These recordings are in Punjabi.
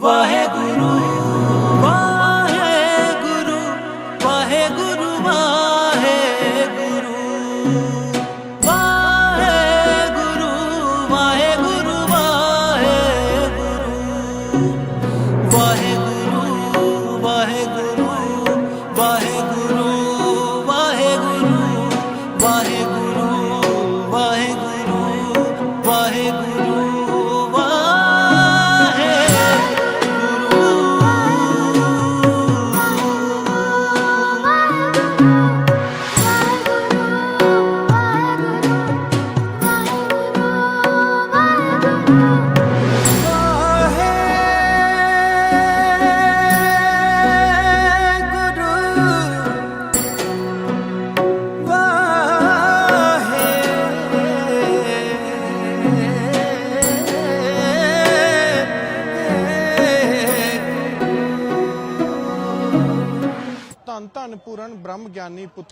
Vai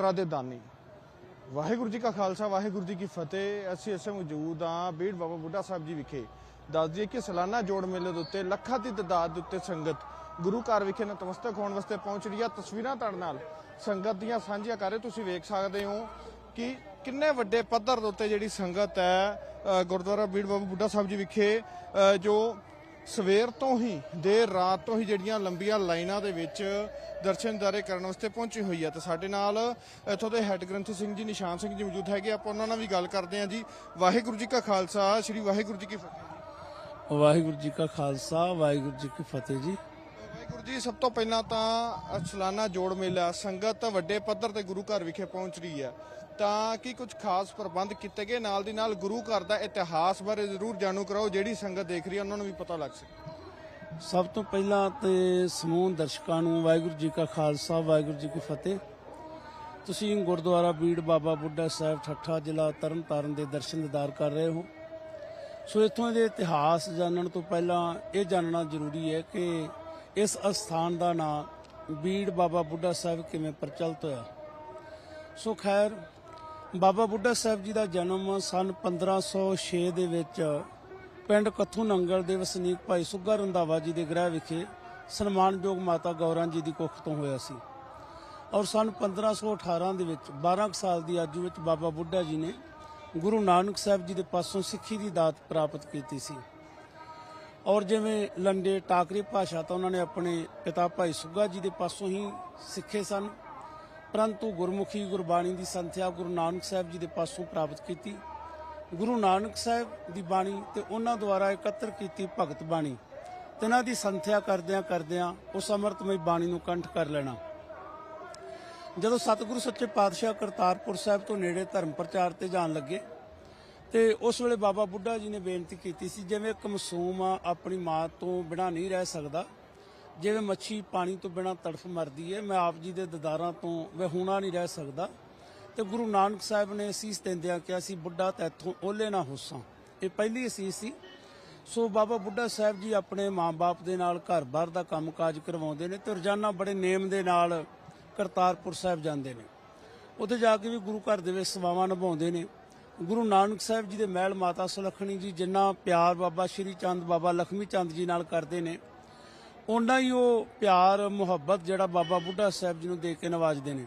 ਗਿਆਨੀ ਦੇ ਦਾਨੀ। ਵਾਹਿਗੁਰੂ ਜੀ ਕਾ ਖਾਲਸਾ, ਵਾਹਿਗੁਰੂ ਜੀ ਕੀ ਫਤਿਹ। ਅਸੀਂ ਇਸੇ ਮੌਜੂਦ ਹਾਂ ਬੀੜ ਬਾਬਾ ਬੁੱਢਾ ਸਾਹਿਬ ਜੀ ਵਿਖੇ। ਦੱਸ ਦਈਏ ਕਿ ਸਾਲਾਨਾ ਜੋੜ ਮੇਲੇ ਦੇ ਉੱਤੇ ਲੱਖਾਂ ਦੀ ਤਦਾਦ ਦੇ ਉੱਤੇ ਸੰਗਤ ਗੁਰੂ ਘਰ ਵਿਖੇ ਨਤਮਸਤਕ ਹੋਣ ਵਾਸਤੇ ਪਹੁੰਚ ਰਹੀ ਹੈ ਤਸਵੀਰਾਂ ਤੁਹਾਡੇ ਨਾਲ ਸੰਗਤ ਦੀਆਂ ਸਾਂਝੀਆਂ ਕਰ ਰਹੇ ਤੁਸੀਂ ਵੇਖ ਸਕਦੇ ਹੋ ਕਿ ਕਿੰਨੇ ਵੱਡੇ ਪੱਧਰ ਦੇ ਉੱਤੇ ਜਿਹੜੀ ਸੰਗਤ ਹੈ ਗੁਰਦੁਆਰਾ ਬੀੜ ਬਾਬਾ ਬੁੱਢਾ ਸਾਹਿਬ ਜੀ ਵਿਖੇ ਜੋ ਸਵੇਰ ਤੋਂ ਹੀ ਦੇਰ ਰਾਤ ਤੋਂ ਹੀ ਜਿਹੜੀਆਂ ਲੰਬੀਆਂ ਲਾਈਨਾਂ ਦੇ ਵਿੱਚ ਦਰਸ਼ਨਦਾਰੇ ਕਰਨ ਵਾਸਤੇ ਪਹੁੰਚੀ ਹੋਈ ਹੈ। ਤੇ ਸਾਡੇ ਨਾਲ ਇੱਥੋਂ ਦੇ ਹੈੱਡ ਗ੍ਰੰਥੀ ਸਿੰਘ ਜੀ ਨਿਸ਼ਾਨ ਸਿੰਘ ਜੀ ਮੌਜੂਦ ਹੈਗੇ। ਆਪਾਂ ਉਹਨਾਂ ਨਾਲ ਵੀ ਗੱਲ ਕਰਦੇ ਹਾਂ ਜੀ। ਵਾਹਿਗੁਰੂ ਜੀ ਕਾ ਖਾਲਸਾ ਸ੍ਰੀ ਵਾਹਿਗੁਰੂ ਜੀ ਕੀ ਫਤਿਹ। ਵਾਹਿਗੁਰੂ ਜੀ ਕਾ ਖਾਲਸਾ ਵਾਹਿਗੁਰੂ ਜੀ ਕੀ ਫਤਿਹ ਜੀ। ਵਾਹਿਗੁਰੂ ਜੀ ਸਭ ਤੋਂ ਪਹਿਲਾਂ ਤਾਂ ਸਾਲਾਨਾ ਜੋੜ ਮੇਲਾ ਸੰਗਤ ਵੱਡੇ ਪੱਧਰ ਤੇ ਗੁਰੂ ਘਰ ਵਿਖੇ ਪਹੁੰਚ ਰਹੀ ਹੈ। ਤਾਂ ਕੀ ਕੁਝ ਖਾਸ ਪ੍ਰਬੰਧ ਕੀਤੇ ਗਏ? ਨਾਲ ਦੀ ਨਾਲ ਗੁਰੂ ਘਰ ਦਾ ਇਤਿਹਾਸ ਬਾਰੇ ਜ਼ਰੂਰ ਜਾਣੂ ਕਰਾਓ, ਜਿਹੜੀ ਸੰਗਤ ਦੇਖ ਰਹੀ ਹੈ, ਉਹਨਾਂ ਨੂੰ ਵੀ ਪਤਾ ਲੱਗ ਸਕੇ। ਸਭ ਤੋਂ ਪਹਿਲਾਂ ਤੇ ਸਮੂਹ ਦਰਸ਼ਕਾਂ ਨੂੰ ਵਾਹਿਗੁਰੂ ਜੀ ਕਾ ਖਾਲਸਾ, ਵਾਹਿਗੁਰੂ ਜੀ ਕੀ ਫਤਿਹ। ਤੁਸੀਂ ਗੁਰਦੁਆਰਾ ਬੀੜ ਬਾਬਾ ਬੁੱਢਾ ਸਾਹਿਬ ਠੱਠਾ ਜ਼ਿਲ੍ਹਾ ਤਰਨਤਾਰਨ ਦੇ ਦਰਸ਼ਨ ਦਿਦਾਰ ਕਰ ਰਹੇ ਹੋ। ਸੋ ਇੱਥੋਂ ਦੇ ਇਤਿਹਾਸ ਜਾਣਨ ਤੋਂ ਪਹਿਲਾਂ ਇਹ ਜਾਣਨਾ ਜ਼ਰੂਰੀ ਹੈ ਕਿ ਇਸ ਅਸਥਾਨ ਦਾ ਨਾਮ ਬੀੜ ਬਾਬਾ ਬੁੱਢਾ ਸਾਹਿਬ ਕਿਵੇਂ ਪ੍ਰਚਲਿਤ ਹੋਇਆ। ਸੋ ਖੈਰ ਬਾਬਾ ਬੁੱਢਾ ਸਾਹਿਬ ਜੀ ਦਾ ਜਨਮ ਸਨ 1506 ਦੇ ਵਿੱਚ ਪਿੰਡ ਕੱਥੂ ਨੰਗਲ ਦੇ ਵਸਨੀਕ ਭਾਈ ਸੁੱਗਾ ਰੰਧਾਵਾ ਜੀ ਦੇ ਗ੍ਰਹਿ ਵਿਖੇ ਸਨਮਾਨਯੋਗ ਮਾਤਾ ਗੌਰਾਂ ਜੀ ਦੀ ਕੁੱਖ ਤੋਂ ਹੋਇਆ ਸੀ। ਔਰ ਸਨ 1518 ਦੇ ਵਿੱਚ 12 ਕੁ ਸਾਲ ਦੀ ਆਯੂ ਵਿੱਚ ਬਾਬਾ ਬੁੱਢਾ ਜੀ ਨੇ ਗੁਰੂ ਨਾਨਕ ਸਾਹਿਬ ਜੀ ਦੇ ਪਾਸੋਂ ਸਿੱਖੀ ਦੀ ਦਾਤ ਪ੍ਰਾਪਤ ਕੀਤੀ ਸੀ। ਔਰ ਜਿਵੇਂ ਲੰਡੇ ਟਾਕਰੀ ਭਾਸ਼ਾ ਤਾਂ ਉਹਨਾਂ ਨੇ ਆਪਣੇ ਪਿਤਾ ਭਾਈ ਸੁੱਗਾ ਜੀ ਦੇ ਪਾਸੋਂ ਹੀ ਸਿੱਖੇ ਸਨ। ਪਰੰਤੂ ਗੁਰਮੁਖੀ ਗੁਰਬਾਣੀ ਦੀ ਸੰਥਿਆ ਗੁਰੂ ਨਾਨਕ ਸਾਹਿਬ ਜੀ ਦੇ ਪਾਸੋਂ ਪ੍ਰਾਪਤ ਕੀਤੀ। ਗੁਰੂ ਨਾਨਕ ਸਾਹਿਬ ਦੀ ਬਾਣੀ ਤੇ ਉਹਨਾਂ ਦੁਆਰਾ ਇਕੱਤਰ ਕੀਤੀ ਭਗਤ ਬਾਣੀ। ਤਿਨਾਂ ਦੀ ਸੰਥਿਆ ਕਰਦਿਆਂ ਕਰਦਿਆਂ ਉਸ ਅੰਮ੍ਰਿਤਮਈ ਬਾਣੀ ਨੂੰ ਕੰਠ ਕਰ ਲੈਣਾ। ਜਦੋਂ ਸਤਿਗੁਰੂ ਸੱਚੇ ਪਾਤਸ਼ਾਹ ਕਰਤਾਰਪੁਰ ਸਾਹਿਬ ਤੋਂ ਨੇੜੇ ਧਰਮ ਪ੍ਰਚਾਰ ਤੇ ਜਾਣ ਲੱਗੇ, ਤੇ ਉਸ ਵੇਲੇ ਬਾਬਾ ਬੁੱਢਾ ਜੀ ਨੇ ਬੇਨਤੀ ਕੀਤੀ ਸੀ, ਜਿਵੇਂ ਇੱਕ ਮਾਸੂਮ ਆ, ਆਪਣੀ ਮਾਂ ਤੋਂ ਬਿਨਾਂ ਨਹੀਂ ਰਹਿ ਸਕਦਾ ਜਿਵੇਂ ਮੱਛੀ ਪਾਣੀ ਤੋਂ ਬਿਨਾਂ ਤੜਫ ਮਰਦੀ ਹੈ, ਮੈਂ ਆਪ ਜੀ ਦੇ ਦਦਾਰਾਂ ਤੋਂ ਵਿਹੂਣਾ ਨਹੀਂ ਰਹਿ ਸਕਦਾ। ਤੇ ਗੁਰੂ ਨਾਨਕ ਸਾਹਿਬ ਨੇ ਅਸੀਸ ਦਿੰਦਿਆਂ ਕਿਹਾ ਸੀ, ਬੁੱਢਾ ਤੈਥੋਂ ਓਲੇ ਨਾ ਹੋਸਾਂ। ਇਹ ਪਹਿਲੀ ਅਸੀਸ ਸੀ। ਸੋ ਬਾਬਾ ਬੁੱਢਾ ਸਾਹਿਬ ਜੀ ਆਪਣੇ ਮਾਂ-ਬਾਪ ਦੇ ਨਾਲ ਘਰ-ਬਾਰ ਦਾ ਕੰਮਕਾਜ ਕਰਵਾਉਂਦੇ ਨੇ ਤੇ ਰੋਜ਼ਾਨਾ ਬੜੇ ਨੇਮ ਦੇ ਨਾਲ ਕਰਤਾਰਪੁਰ ਸਾਹਿਬ ਜਾਂਦੇ ਨੇ। ਉੱਥੇ ਜਾ ਕੇ ਵੀ ਗੁਰੂ ਘਰ ਦੇ ਵਿੱਚ ਸੇਵਾਵਾਂ ਨਿਭਾਉਂਦੇ ਨੇ। ਗੁਰੂ ਨਾਨਕ ਸਾਹਿਬ ਜੀ ਦੇ ਮਹਿਲ ਮਾਤਾ ਸੁਲੱਖਣੀ ਜੀ ਜਿੰਨਾ ਪਿਆਰ ਬਾਬਾ ਸ਼੍ਰੀ ਚੰਦ, ਬਾਬਾ ਲਖਮੀ ਚੰਦ ਜੀ ਨਾਲ ਕਰਦੇ ਨੇ ਉਹਨਾਂ ਹੀ ਉਹ ਪਿਆਰ, ਮੁਹੱਬਤ ਜਿਹੜਾ ਬਾਬਾ ਬੁੱਢਾ ਸਾਹਿਬ ਜੀ ਨੂੰ ਦੇ ਕੇ ਨਵਾਜਦੇ ਨੇ।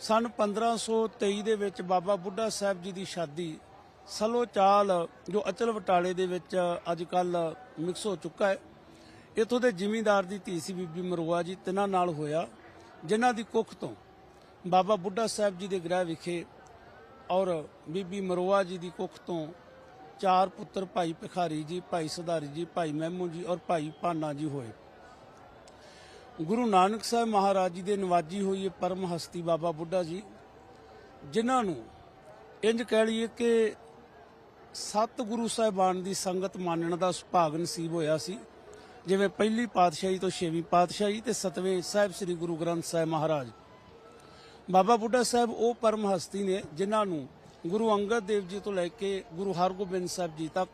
ਸਨ 1523 ਦੇ ਵਿੱਚ ਬਾਬਾ ਬੁੱਢਾ ਸਾਹਿਬ ਜੀ ਦੀ ਸ਼ਾਦੀ, ਸਲੋ ਚਾਲ ਜੋ ਅਚਲ ਬਟਾਲੇ ਦੇ ਵਿੱਚ ਅੱਜ ਕੱਲ ਮਿਕਸ ਹੋ ਚੁੱਕਾ ਹੈ। ਇਥੋਂ ਦੇ ਜ਼ਿਮੀਂਦਾਰ ਦੀ ਧੀ ਸੀ ਬੀਬੀ ਮਰਵਾ ਜੀ, ਤਿੰਨਾਂ ਨਾਲ ਹੋਇਆ, ਜਿਨ੍ਹਾਂ ਦੀ ਕੁੱਖ ਤੋਂ ਬਾਬਾ ਬੁੱਢਾ ਸਾਹਿਬ ਜੀ ਦੇ ਗ੍ਰਹਿ ਵਿਖੇ ਔਰ ਬੀਬੀ ਮਰਵਾ ਜੀ ਦੀ ਕੁੱਖ ਤੋਂ ਚਾਰ ਪੁੱਤਰ ਭਾਈ ਭਿਖਾਰੀ ਜੀ, ਭਾਈ ਸੁਧਾਰੀ ਜੀ, ਭਾਈ ਮਹਿਮੂ ਜੀ ਔਰ ਭਾਈ ਭਾਨਾ ਜੀ ਹੋਏ। ਗੁਰੂ ਨਾਨਕ ਸਾਹਿਬ ਮਹਾਰਾਜ ਜੀ ਦੇ ਨਿਵਾਜ਼ੀ ਹੋਈ ਇਹ ਪਰਮ ਹਸਤੀ ਬਾਬਾ ਬੁੱਢਾ ਜੀ, ਜਿਨ੍ਹਾਂ ਨੂੰ ਇੰਜ ਕਹਿ ਲਈਏ ਕਿ ਸਤ ਗੁਰੂ ਸਾਹਿਬਾਨ ਦੀ ਸੰਗਤ ਮੰਨਣ ਦਾ ਸੁਭਾਗ ਨਸੀਬ ਹੋਇਆ ਸੀ। ਜਿਵੇਂ ਪਹਿਲੀ ਪਾਤਸ਼ਾਹੀ ਤੋਂ ਛੇਵੀਂ ਪਾਤਸ਼ਾਹੀ ਤੇ ਸਤਵੇਂ ਸਾਹਿਬ ਸ੍ਰੀ ਗੁਰੂ ਗ੍ਰੰਥ ਸਾਹਿਬ ਮਹਾਰਾਜ। ਬਾਬਾ ਬੁੱਢਾ ਸਾਹਿਬ ਉਹ ਪਰਮ ਹਸਤੀ ਨੇ ਜਿਨ੍ਹਾਂ ਨੂੰ ਗੁਰੂ ਅੰਗਦ ਦੇਵ ਜੀ ਤੋਂ ਲੈ ਕੇ ਗੁਰੂ ਹਰਗੋਬਿੰਦ ਸਾਹਿਬ ਜੀ ਤੱਕ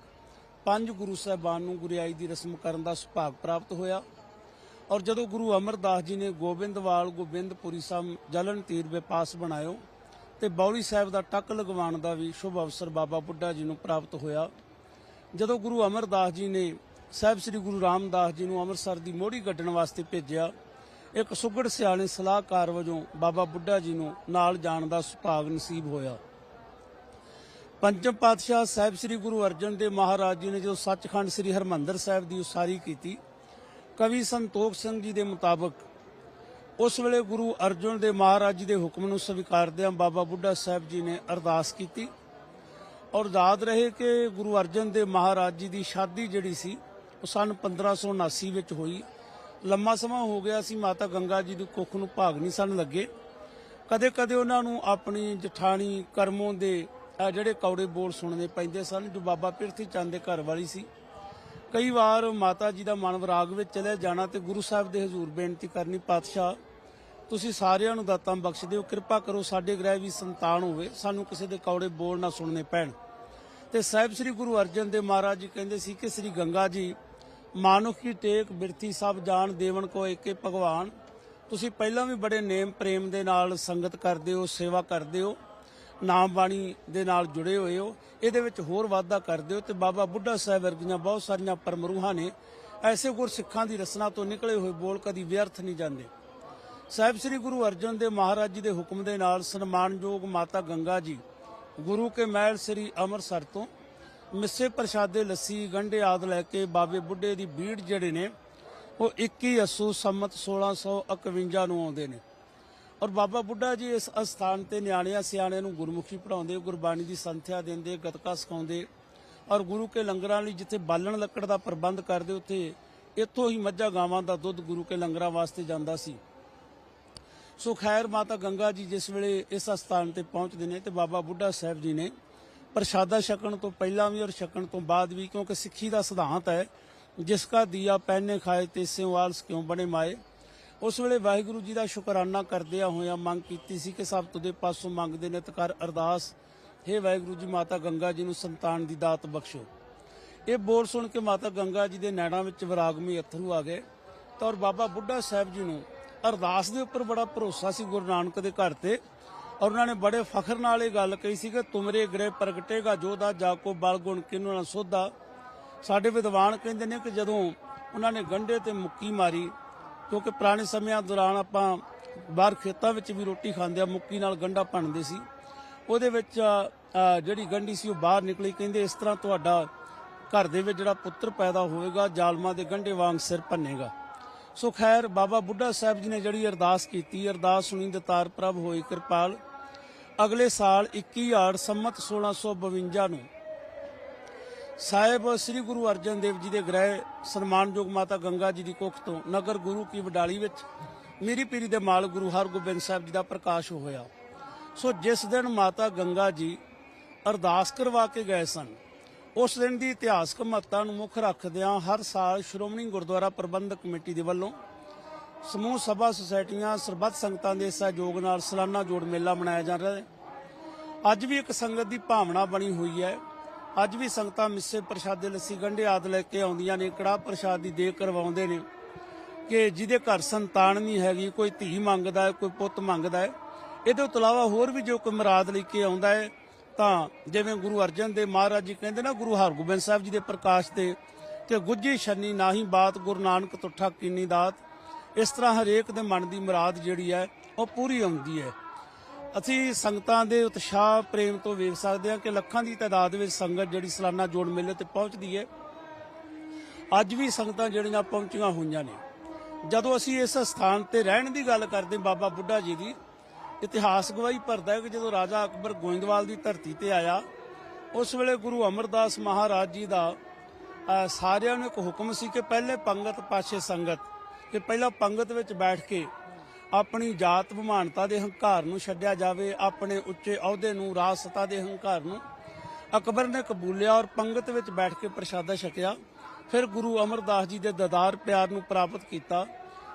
ਪੰਜ ਗੁਰੂ ਸਾਹਿਬਾਨ ਨੂੰ ਗੁਰਿਆਈ ਦੀ ਰਸਮ ਕਰਨ ਦਾ ਸੁਭਾਗ ਪ੍ਰਾਪਤ ਹੋਇਆ। ਔਰ ਜਦੋਂ ਗੁਰੂ ਅਮਰਦਾਸ ਜੀ ਨੇ ਗੋਬਿੰਦਵਾਲ ਗੋਬਿੰਦਪੁਰੀ ਸਾਹਿਬ ਜਲਨ ਤੀਰ ਵੇ ਪਾਸ ਬਣਾਇਓ ਤੇ ਬੌਲੀ ਸਾਹਿਬ ਦਾ ਟੱਕ ਲਗਵਾਉਣ ਦਾ ਵੀ ਸ਼ੁਭ ਅਵਸਰ ਬਾਬਾ ਬੁੱਢਾ ਜੀ ਨੂੰ ਪ੍ਰਾਪਤ ਹੋਇਆ। ਜਦੋਂ ਗੁਰੂ ਅਮਰਦਾਸ ਜੀ ਨੇ ਸਾਹਿਬ ਸ੍ਰੀ ਗੁਰੂ ਰਾਮਦਾਸ ਜੀ ਨੂੰ ਅੰਮ੍ਰਿਤਸਰ ਦੀ ਮੋਹੜੀ ਕੱਢਣ ਵਾਸਤੇ ਭੇਜਿਆ, ਇੱਕ ਸੁਗੜ ਸਿਆਣੇ ਸਲਾਹਕਾਰ ਵਜੋਂ ਬਾਬਾ ਬੁੱਢਾ ਜੀ ਨੂੰ ਨਾਲ ਜਾਣ ਦਾ ਸੁਭਾਗ ਨਸੀਬ ਹੋਇਆ। ਪੰਚਮ ਪਾਤਸ਼ਾਹ ਸਾਹਿਬ ਸ੍ਰੀ ਗੁਰੂ ਅਰਜਨ ਦੇਵ ਮਹਾਰਾਜ ਜੀ ਨੇ ਜੋ ਸੱਚਖੰਡ ਸ੍ਰੀ ਹਰਮੰਦਰ ਸਾਹਿਬ ਦੀ ਉਸਾਰੀ ਕੀਤੀ, ਕਵੀ ਸੰਤੋਖ ਸਿੰਘ ਜੀ ਦੇ ਮੁਤਾਬਕ ਉਸ ਵੇਲੇ ਗੁਰੂ ਅਰਜਨ ਦੇਵ ਮਹਾਰਾਜ ਜੀ ਦੇ ਹੁਕਮ ਨੂੰ ਸਵੀਕਾਰਦਿਆਂ ਬਾਬਾ ਬੁੱਢਾ ਸਾਹਿਬ ਜੀ ਨੇ ਅਰਦਾਸ ਕੀਤੀ ਔਰ ਯਾਦ ਰਹੇ ਕਿ ਗੁਰੂ ਅਰਜਨ ਦੇਵ ਮਹਾਰਾਜ ਜੀ ਦੀ ਸ਼ਾਦੀ ਜਿਹੜੀ ਸੀ, ਉਹ ਸਨ 1579 ਵਿੱਚ ਹੋਈ। ਲੰਮਾ ਸਮਾਂ ਹੋ ਗਿਆ ਸੀ, ਮਾਤਾ ਗੰਗਾ ਜੀ ਦੀ ਕੁੱਖ ਨੂੰ ਭਾਗ ਨਹੀਂ ਸਨ ਲੱਗੇ। ਕਦੇ ਕਦੇ ਉਹਨਾਂ ਨੂੰ ਆਪਣੀ ਜਠਾਣੀ ਕਰਮੋਂ ਦੇ ਜਿਹੜੇ ਕੌੜੇ ਬੋਲ ਸੁਣਨੇ ਪੈਂਦੇ ਸਨ, ਜੋ ਬਾਬਾ ਪਿਰਥੀ ਚੰਦ ਦੇ ਘਰ ਵਾਲੀ ਸੀ। ਕਈ ਵਾਰ ਮਾਤਾ ਜੀ ਦਾ ਮਨ ਵਿਰਾਗ ਵਿੱਚ ਚਲੇ ਜਾਣਾ ਤੇ ਗੁਰੂ ਸਾਹਿਬ ਦੇ ਹਜ਼ੂਰ ਬੇਨਤੀ ਕਰਨੀ, ਪਾਤਸ਼ਾਹ, ਤੁਸੀਂ ਸਾਰਿਆਂ ਨੂੰ ਦਾਤਾਂ ਬਖਸ਼ ਦਿਓ, ਕਿਰਪਾ ਕਰੋ ਸਾਡੇ ਗ੍ਰਹਿ ਵੀ ਸੰਤਾਨ ਹੋਵੇ, ਸਾਨੂੰ ਕਿਸੇ ਦੇ ਕੌੜੇ ਬੋਲ ਨਾ ਸੁਣਨੇ ਪੈਣ। ਤੇ ਸਾਹਿਬ ਸ੍ਰੀ ਗੁਰੂ ਅਰਜਨ ਦੇਵ ਮਹਾਰਾਜ ਜੀ ਕਹਿੰਦੇ ਸੀ ਕਿ ਸ੍ਰੀ ਗੰਗਾ ਜੀ, ਮਾਨੁਖ ਕੀ ਟੇਕ ਬਿਰਥੀ, ਸਭ ਜਾਣ ਦੇਵਨ ਕੋ ਏਕੇ ਭਗਵਾਨ। ਤੁਸੀਂ ਪਹਿਲਾਂ ਵੀ ਬੜੇ ਨੇਮ ਪ੍ਰੇਮ ਦੇ ਨਾਲ ਸੰਗਤ ਕਰਦੇ ਹੋ, ਸੇਵਾ ਕਰਦੇ ਹੋ। ਨਾਮ ਬਾਣੀ ਦੇ ਨਾਲ ਜੁੜੇ ਹੋਏ ਹੋ। ਇਹਦੇ ਵਿੱਚ ਹੋਰ ਵਾਧਾ ਕਰਦੇ ਹੋ ਤੇ ਬਾਬਾ ਬੁੱਢਾ ਸਾਹਿਬ ਵਰਗੀਆਂ ਬਹੁਤ ਸਾਰੀਆਂ ਪਰਮਰੂਹਾਂ ਨੇ ਐਸੇ ਗੁਰਸਿੱਖਾਂ ਦੀ ਰਸਨਾ ਤੋਂ ਨਿਕਲੇ ਹੋਏ ਬੋਲ ਕਦੀ ਵਿਅਰਥ ਨਹੀਂ ਜਾਂਦੇ। ਸਾਹਿਬ ਸ੍ਰੀ ਗੁਰੂ ਅਰਜਨ ਦੇਵ ਮਹਾਰਾਜ ਜੀ ਦੇ ਹੁਕਮ ਦੇ ਨਾਲ ਸਨਮਾਨਯੋਗ ਮਾਤਾ ਗੰਗਾ ਜੀ, ਗੁਰੂ ਕੇ ਮਹਿਲ ਸ੍ਰੀ ਅੰਮ੍ਰਿਤਸਰ ਤੋਂ ਮਿੱਸੇ ਪ੍ਰਸ਼ਾਦੇ ਲੱਸੀ, ਗੰਢੇ ਆਦ ਲੈ ਕੇ ਬਾਬੇ ਬੁੱਢੇ ਦੀ ਬੀੜ ਜਿਹੜੇ ਨੇ, ਉਹ 21 ਅਸੂ ਸੰਮਤ 1651 ਨੂੰ ਆਉਂਦੇ ਨੇ। ਔਰ ਬਾਬਾ ਬੁੱਢਾ ਜੀ ਇਸ ਅਸਥਾਨ ਤੇ ਨਿਆਣਿਆਂ ਸਿਆਣਿਆਂ ਨੂੰ ਗੁਰਮੁਖੀ ਪੜਾਉਂਦੇ ਗੁਰਬਾਣੀ ਦੀ ਸੰਥਿਆ ਦਿੰਦੇ, ਗਤਕਾ ਸਿਖਾਉਂਦੇ ਔਰ ਗੁਰੂ ਕੇ ਲੰਗਰਾਂ ਲਈ ਜਿੱਥੇ ਬਾਲਣ ਲੱਕੜ ਦਾ ਪ੍ਰਬੰਧ ਕਰਦੇ, ਉੱਥੇ ਇੱਥੋਂ ਹੀ ਮੱਝਾਂ ਗਾਵਾਂ ਦਾ ਦੁੱਧ ਗੁਰੂ ਕੇ ਲੰਗਰਾਂ ਵਾਸਤੇ ਜਾਂਦਾ ਸੀ। ਸੋ ਖੈਰ ਮਾਤਾ ਗੰਗਾ ਜੀ ਜਿਸ ਵੇਲੇ ਇਸ ਅਸਥਾਨ ਤੇ ਪਹੁੰਚਦੇ ਨੇ ਤੇ ਬਾਬਾ ਬੁੱਢਾ ਸਾਹਿਬ ਜੀ ਨੇ ਪ੍ਰਸ਼ਾਦਾ ਛਕਣ ਤੋਂ ਪਹਿਲਾਂ ਵੀ ਔਰ ਛਕਣ ਤੋਂ ਬਾਅਦ ਵੀ ਕਿਉਂਕਿ ਸਿੱਖੀ ਦਾ ਸਿਧਾਂਤ ਹੈ, ਜਿਸ ਕਾ ਦੀਆ ਪਹਿਨੇ ਖਾਏ ਤੇ ਸਿਉਵਾਲਸ ਕਿਉਂ ਬਣੇ ਮਾਏ ਉਸ ਵੇਲੇ ਵਾਹਿਗੁਰੂ ਜੀ ਦਾ ਸ਼ੁਕਰਾਨਾ ਕਰਦਿਆਂ ਹੋਇਆਂ ਮੰਗ ਕੀਤੀ ਸੀ ਕਿ ਸਭ ਤੁਦੇ ਪਾਸੋਂ ਮੰਗਦੇ ਨੇ ਤੇ ਅਰਦਾਸ हे ਵਾਹਿਗੁਰੂ ਜੀ, ਮਾਤਾ ਗੰਗਾ ਜੀ ਨੂੰ ਸੰਤਾਨ ਦੀ ਦਾਤ ਬਖਸ਼ੋ। ਇਹ ਬੋਲ ਸੁਣ ਕੇ ਮਾਤਾ ਗੰਗਾ ਜੀ ਦੇ ਨੈਣਾਂ ਵਿੱਚ ਵਿਰਾਗਮੀ ਅਥਰੂ ਆ ਗਏ ਤਾਂ ਔਰ ਬਾਬਾ ਬੁੱਢਾ ਸਾਹਿਬ ਜੀ ਨੂੰ ਅਰਦਾਸ ਦੇ ਉੱਪਰ ਬੜਾ ਭਰੋਸਾ ਸੀ ਗੁਰੂ ਨਾਨਕ ਦੇ ਘਰ ਤੇ ਔਰ ਉਹਨਾਂ ਨੇ ਬੜੇ ਫਖਰ ਨਾਲ ਇਹ ਗੱਲ ਕਹੀ ਸੀ ਕਿ ਤੁਮਰੇ ਗ੍ਰਹਿ ਪ੍ਰਗਟੇਗਾ ਜੋਦਾ ਜਾ ਕੋ ਬਲ ਗੁਣ ਕਿਨੂੰ ਨਾ ਸੋਧਾ। ਸਾਡੇ ਵਿਦਵਾਨ ਕਹਿੰਦੇ ਨੇ ਕਿ ਜਦੋਂ ਉਹਨਾਂ ਨੇ ਗੰਢੇ ਤੇ ਮੁੱਕੀ ਮਾਰੀ ਕਿਉਂਕਿ ਪੁਰਾਣੇ ਸਮਿਆਂ ਦੌਰਾਨ ਆਪਾਂ ਬਾਹਰ ਖੇਤਾਂ ਵਿੱਚ ਵੀ ਰੋਟੀ ਖਾਂਦੇ ਆ, ਮੁੱਕੀ ਨਾਲ ਗੰਢਾ ਭੰਨਦੇ ਸੀ। ਉਹਦੇ ਵਿੱਚ ਜਿਹੜੀ ਗੰਢੀ ਸੀ ਉਹ ਬਾਹਰ ਨਿਕਲੀ, ਕਹਿੰਦੇ ਇਸ ਤਰ੍ਹਾਂ ਤੁਹਾਡਾ ਘਰ ਦੇ ਵਿੱਚ ਜਿਹੜਾ ਪੁੱਤਰ ਪੈਦਾ ਹੋਵੇਗਾ, ਜਾਲਮਾਂ ਦੇ ਗੰਢੇ ਵਾਂਗ ਸਿਰ ਭੰਨੇਗਾ। ਸੋ ਖੈਰ, ਬਾਬਾ ਬੁੱਢਾ ਸਾਹਿਬ ਜੀ ਨੇ ਜਿਹੜੀ ਅਰਦਾਸ ਕੀਤੀ, ਅਰਦਾਸ ਸੁਣੀ ਦਤਾਰ ਪ੍ਰਭ ਹੋਈ ਕਿਰਪਾਲ। ਅਗਲੇ ਸਾਲ 21 ਆੜ ਸੰਮਤ 1652 ਨੂੰ ਸਾਹਿਬ ਸ੍ਰੀ ਗੁਰੂ ਅਰਜਨ ਦੇਵ ਜੀ ਦੇ ਗ੍ਰਹਿ ਸਨਮਾਨਯੋਗ ਮਾਤਾ ਗੰਗਾ ਜੀ ਦੀ ਕੁੱਖ ਤੋਂ ਨਗਰ ਗੁਰੂ ਕੀ ਵਡਾਲੀ ਵਿੱਚ ਮੇਰੀ ਪੀਰੀ ਦੇ ਮਾਲ ਗੁਰੂ ਹਰਗੋਬਿੰਦ ਸਾਹਿਬ ਜੀ ਦਾ ਪ੍ਰਕਾਸ਼ ਹੋਇਆ। ਸੋ ਜਿਸ ਦਿਨ ਮਾਤਾ ਗੰਗਾ ਜੀ ਅਰਦਾਸ ਕਰਵਾ ਕੇ ਗਏ ਸਨ, ਉਸ ਦਿਨ ਦੀ ਇਤਿਹਾਸਕ ਮਹੱਤਤਾ ਨੂੰ ਮੁੱਖ ਰੱਖਦਿਆਂ ਹਰ ਸਾਲ ਸ਼੍ਰੋਮਣੀ ਗੁਰਦੁਆਰਾ ਪ੍ਰਬੰਧਕ ਕਮੇਟੀ ਦੇ ਵੱਲੋਂ ਸਮੂਹ ਸਭਾ ਸੁਸਾਇਟੀਆਂ, ਸਰਬੱਤ ਸੰਗਤਾਂ ਦੇ ਸਹਿਯੋਗ ਨਾਲ ਸਾਲਾਨਾ ਜੋੜ ਮੇਲਾ ਮਨਾਇਆ ਜਾ ਰਿਹਾ ਹੈ। ਅੱਜ ਵੀ ਇੱਕ ਸੰਗਤ ਦੀ ਭਾਵਨਾ ਬਣੀ ਹੋਈ ਹੈ ਅੱਜ ਵੀ ਸੰਗਤਾਂ ਮਿੱਸੇ ਪ੍ਰਸ਼ਾਦੇ ਲੱਸੀ ਗੰਢੇ ਆਦ ਲੈ ਕੇ ਆਉਂਦੀਆਂ ਨੇ, ਕੜਾਹ ਪ੍ਰਸ਼ਾਦ ਦੀ ਦੇ ਕਰਵਾਉਂਦੇ ਨੇ। ਕਿ ਜਿਹਦੇ ਘਰ ਸੰਤਾਨ ਨਹੀਂ ਹੈਗੀ, ਕੋਈ ਧੀ ਮੰਗਦਾ ਹੈ, ਕੋਈ ਪੁੱਤ ਮੰਗਦਾ ਹੈ। ਇਹਦੇ ਤੋਂ ਇਲਾਵਾ ਹੋਰ ਵੀ ਜੋ ਕੋਈ ਮੁਰਾਦ ਲੈ ਕੇ ਆਉਂਦਾ ਹੈ, ਤਾਂ ਜਿਵੇਂ ਗੁਰੂ ਅਰਜਨ ਦੇਵ ਮਹਾਰਾਜ ਜੀ ਕਹਿੰਦੇ ਨਾ, ਗੁਰੂ ਹਰਗੋਬਿੰਦ ਸਾਹਿਬ ਜੀ ਦੇ ਪ੍ਰਕਾਸ਼ ਤੇ, ਕਿ ਗੁੱਜੀ ਛੰਨੀ ਨਾਹੀ ਬਾਤ, ਗੁਰੂ ਨਾਨਕ ਤੁਠਾ ਕੀਨੀ ਦਾਤ। ਇਸ ਤਰ੍ਹਾਂ ਹਰੇਕ ਦੇ ਮਨ ਦੀ ਮੁਰਾਦ ਜਿਹੜੀ ਹੈ, ਉਹ ਪੂਰੀ ਆਉਂਦੀ ਹੈ। ਅਸੀਂ ਸੰਗਤਾਂ ਦੇ ਉਤਸ਼ਾਹ ਪ੍ਰੇਮ ਤੋਂ ਵੇਖ ਸਕਦੇ ਹਾਂ ਕਿ ਲੱਖਾਂ ਦੀ ਤਾਦਾਦ ਵਿੱਚ ਸੰਗਤ ਜਿਹੜੀ ਸਾਲਾਨਾ ਜੋੜ ਮੇਲੇ ਤੇ ਪਹੁੰਚਦੀ ਹੈ। ਅੱਜ ਵੀ ਸੰਗਤਾਂ ਜਿਹੜੀਆਂ ਪਹੁੰਚੀਆਂ ਹੋਈਆਂ ਨੇ। ਜਦੋਂ ਅਸੀਂ ਇਸ ਸਥਾਨ ਤੇ ਰਹਿਣ ਦੀ ਗੱਲ ਕਰਦੇ ਬਾਬਾ ਬੁੱਢਾ ਜੀ ਦੀ, ਇਤਿਹਾਸ ਗਵਾਹੀ ਭਰਦਾ ਹੈ ਕਿ ਜਦੋਂ ਰਾਜਾ ਅਕਬਰ ਗੋਇੰਦਵਾਲ ਦੀ ਧਰਤੀ ਤੇ ਆਇਆ, ਉਸ ਵੇਲੇ ਗੁਰੂ ਅਮਰਦਾਸ ਮਹਾਰਾਜ ਜੀ ਦਾ ਸਾਰਿਆਂ ਨੂੰ ਇੱਕ ਹੁਕਮ ਸੀ ਕਿ ਪਹਿਲੇ ਪੰਗਤ ਪਾਛੇ ਸੰਗਤ ਕਿ ਪਹਿਲਾਂ ਪੰਗਤ ਵਿੱਚ ਬੈਠ ਕੇ ਆਪਣੀ ਜਾਤ ਵਿਮਾਨਤਾ ਦੇ ਹੰਕਾਰ ਨੂੰ ਛੱਡਿਆ ਜਾਵੇ, ਆਪਣੇ ਉੱਚੇ ਅਹੁਦੇ ਨੂੰ ਰਾਜਸਤਾ ਦੇ ਹੰਕਾਰ ਨੂੰ। ਅਕਬਰ ਨੇ ਕਬੂਲਿਆ ਔਰ ਪੰਗਤ ਵਿੱਚ ਬੈਠ ਕੇ ਪ੍ਰਸ਼ਾਦਾ ਛਕਿਆ। ਫਿਰ ਗੁਰੂ ਅਮਰਦਾਸ ਜੀ ਦੇ ਦਦਾਰ ਪਿਆਰ ਨੂੰ ਪ੍ਰਾਪਤ ਕੀਤਾ।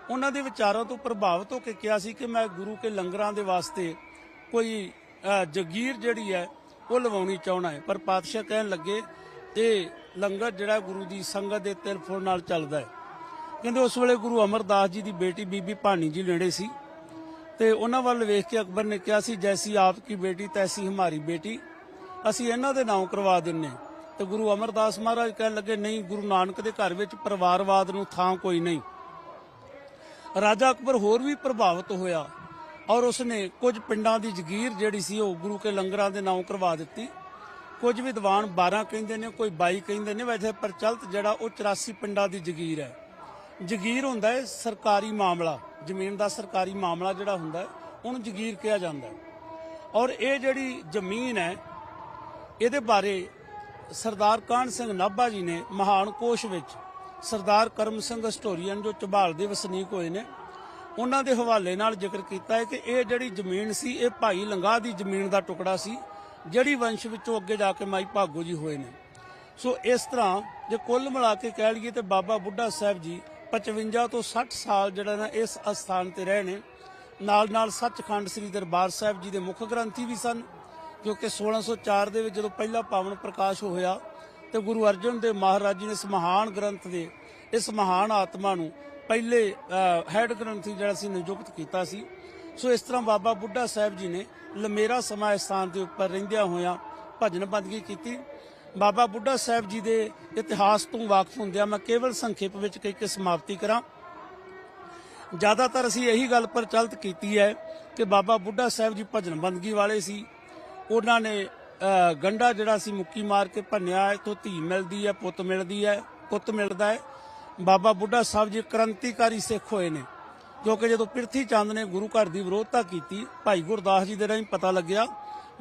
ਉਹਨਾਂ ਦੇ ਵਿਚਾਰਾਂ ਤੋਂ ਪ੍ਰਭਾਵਿਤ ਹੋ ਕੇ ਕਿਹਾ ਸੀ ਕਿ ਮੈਂ ਗੁਰੂ ਕੇ ਲੰਗਰਾਂ ਦੇ ਵਾਸਤੇ ਕੋਈ ਜਗੀਰ ਜਿਹੜੀ ਹੈ, ਉਹ ਲਵਾਉਣੀ ਚਾਹਣਾ ਹੈ। ਪਰ ਪਾਤਸ਼ਾਹ ਕਹਿਣ ਲੱਗੇ, ਇਹ ਲੰਗਰ ਜਿਹੜਾ ਗੁਰੂ ਦੀ ਸੰਗਤ ਦੇ ਟੈਲੀਫੋਨ ਨਾਲ ਚੱਲਦਾ ਹੈ ਕਹਿੰਦੇ ਉਸ ਵੇਲੇ ਗੁਰੂ ਅਮਰਦਾਸ ਜੀ ਦੀ ਬੇਟੀ ਬੀਬੀ ਭਾਨੀ ਜੀ ਨੇੜੇ ਸੀ ਤੇ ਉਹਨਾਂ ਵੱਲ ਵੇਖ ਕੇ ਅਕਬਰ ਨੇ ਕਿਹਾ ਸੀ, ਜੈਸੀ ਆਪ ਕੀ ਬੇਟੀ, ਤੈਸੀ ਹਮਾਰੀ ਬੇਟੀ। ਅਸੀਂ ਇਹਨਾਂ ਦੇ ਨਾਮ ਕਰਵਾ ਦਿੰਨੇ ਤੇ ਗੁਰੂ ਅਮਰਦਾਸ ਮਹਾਰਾਜ ਕਹਿਣ ਲੱਗੇ, ਨਹੀਂ, ਗੁਰੂ ਨਾਨਕ ਦੇ ਘਰ ਵਿੱਚ ਪਰਿਵਾਰਵਾਦ ਨੂੰ ਥਾਂ ਕੋਈ ਨਹੀਂ। ਰਾਜਾ ਅਕਬਰ ਹੋਰ ਵੀ ਪ੍ਰਭਾਵਿਤ ਹੋਇਆ ਔਰ ਉਸਨੇ ਕੁਝ ਪਿੰਡਾਂ ਦੀ ਜ਼ਗੀਰ ਜਿਹੜੀ ਸੀ, ਉਹ ਗੁਰੂ ਕੇ ਲੰਗਰਾਂ ਦੇ ਨਾਮ ਕਰਵਾ ਦਿੱਤੀ। ਕੁਝ ਵਿਦਵਾਨ 12 ਕਹਿੰਦੇ ਨੇ, ਕੋਈ 22 ਕਹਿੰਦੇ ਨੇ, ਵੈਸੇ ਪ੍ਰਚਲਿਤ ਜਿਹੜਾ ਉਹ 84 ਪਿੰਡਾਂ ਦੀ ਜ਼ਗੀਰ ਹੈ। ਜ਼ਗੀਰ ਹੁੰਦਾ ਹੈ ਸਰਕਾਰੀ ਮਾਮਲਾ, ਜ਼ਮੀਨ ਦਾ ਸਰਕਾਰੀ ਮਾਮਲਾ ਜਿਹੜਾ ਹੁੰਦਾ ਹੈ, ਉਹਨੂੰ ਜ਼ਗੀਰ ਕਿਹਾ ਜਾਂਦਾ ਹੈ। ਔਰ ਇਹ ਜਿਹੜੀ ਜ਼ਮੀਨ ਹੈ, ਇਹਦੇ ਬਾਰੇ ਸਰਦਾਰ ਕਾਹਨ ਸਿੰਘ ਨਾਭਾ ਜੀ ਨੇ ਮਹਾਨ ਕੋਸ਼ ਵਿੱਚ ਸਰਦਾਰ ਕਰਮ ਸਿੰਘ ਹਿਸਟੋਰੀਅਨ ਜੋ ਝਬਾਲ ਦੇ ਵਸਨੀਕ ਹੋਏ ਨੇ, ਉਹਨਾਂ ਦੇ ਹਵਾਲੇ ਨਾਲ ਜ਼ਿਕਰ ਕੀਤਾ ਹੈ ਕਿ ਇਹ ਜਿਹੜੀ ਜ਼ਮੀਨ ਸੀ, ਇਹ ਭਾਈ ਲੰਗਾ ਦੀ ਜ਼ਮੀਨ ਦਾ ਟੁਕੜਾ ਸੀ, ਜਿਹੜੀ ਵੰਸ਼ ਵਿੱਚੋਂ ਅੱਗੇ ਜਾ ਕੇ ਮਾਈ ਭਾਗੋ ਜੀ ਹੋਏ ਨੇ। ਸੋ ਇਸ ਤਰ੍ਹਾਂ ਜੇ ਕੁੱਲ ਮਿਲਾ ਕੇ ਕਹਿ ਲਈਏ ਤੇ ਬਾਬਾ ਬੁੱਢਾ ਸਾਹਿਬ ਜੀ 55 ਤੋਂ 60 ਸਾਲ ਜਿਹੜਾ ਨਾ ਇਸ ਅਸਥਾਨ ਤੇ ਰਹੇ ਨੇ। ਨਾਲ ਨਾਲ ਸੱਚਖੰਡ ਸ੍ਰੀ ਦਰਬਾਰ ਸਾਹਿਬ ਜੀ ਦੇ ਮੁੱਖ ਗ੍ਰੰਥੀ ਵੀ ਸਨ ਕਿਉਂਕਿ 1604 ਦੇ ਵਿੱਚ ਜਦੋਂ ਪਹਿਲਾ ਪਾਵਨ ਪ੍ਰਕਾਸ਼ ਹੋਇਆ, ਤੇ ਗੁਰੂ ਅਰਜਨ ਦੇਵ ਮਹਾਰਾਜ ਜੀ ਨੇ ਇਸ ਮਹਾਨ ਗ੍ਰੰਥ ਦੇ, ਇਸ ਮਹਾਨ ਆਤਮਾ ਨੂੰ ਪਹਿਲੇ ਹੈਡ ਗ੍ਰੰਥੀ ਜਿਹੜਾ ਸੀ ਨਿਯੁਕਤ ਕੀਤਾ ਸੀ। ਸੋ ਇਸ ਤਰ੍ਹਾਂ ਬਾਬਾ ਬੁੱਢਾ ਸਾਹਿਬ ਜੀ ਨੇ ਲਮੇਰਾ ਸਮਾਂ ਇਸ ਸਥਾਨ ਦੇ ਉੱਪਰ ਰਹਿੰਦਿਆਂ ਹੋਇਆਂ ਭਜਨ ਬੰਦਗੀ ਕੀਤੀ। ਬਾਬਾ ਬੁੱਢਾ ਸਾਹਿਬ ਜੀ ਦੇ ਇਤਿਹਾਸ ਤੋਂ ਵਾਕਿਫ ਹੁੰਦਿਆਂ ਮੈਂ ਕੇਵਲ ਸੰਖੇਪ ਵਿੱਚ ਕਹਿ ਕੇ ਸਮਾਪਤੀ ਕਰਾਂ। ਜ਼ਿਆਦਾਤਰ ਅਸੀਂ ਇਹੀ ਗੱਲ ਪ੍ਰਚਲਿਤ ਕੀਤੀ ਹੈ ਕਿ ਬਾਬਾ ਬੁੱਢਾ ਸਾਹਿਬ ਜੀ ਭਜਨ ਬੰਦਗੀ ਵਾਲੇ ਸੀ। ਉਹਨਾਂ ਨੇ ਅਹ, ਗੰਡਾ ਜਿਹੜਾ ਸੀ ਮੁੱਕੀ ਮਾਰ ਕੇ ਭੰਨਿਆ ਇਥੋਂ ਧੀ ਮਿਲਦੀ ਹੈ ਪੁੱਤ ਮਿਲਦੀ ਹੈ ਪੁੱਤ ਮਿਲਦਾ ਹੈ। ਬਾਬਾ ਬੁੱਢਾ ਸਾਹਿਬ ਜੀ ਕ੍ਰਾਂਤੀਕਾਰੀ ਸਿੱਖ ਹੋਏ ਨੇ ਕਿਉਂਕਿ ਜਦੋਂ ਪਿਰਥੀ ਚੰਦ ਨੇ ਗੁਰੂ ਘਰ ਦੀ ਵਿਰੋਧਤਾ ਕੀਤੀ ਭਾਈ ਗੁਰਦਾਸ ਜੀ ਦੇ ਰਾਹੀਂ ਪਤਾ ਲੱਗਿਆ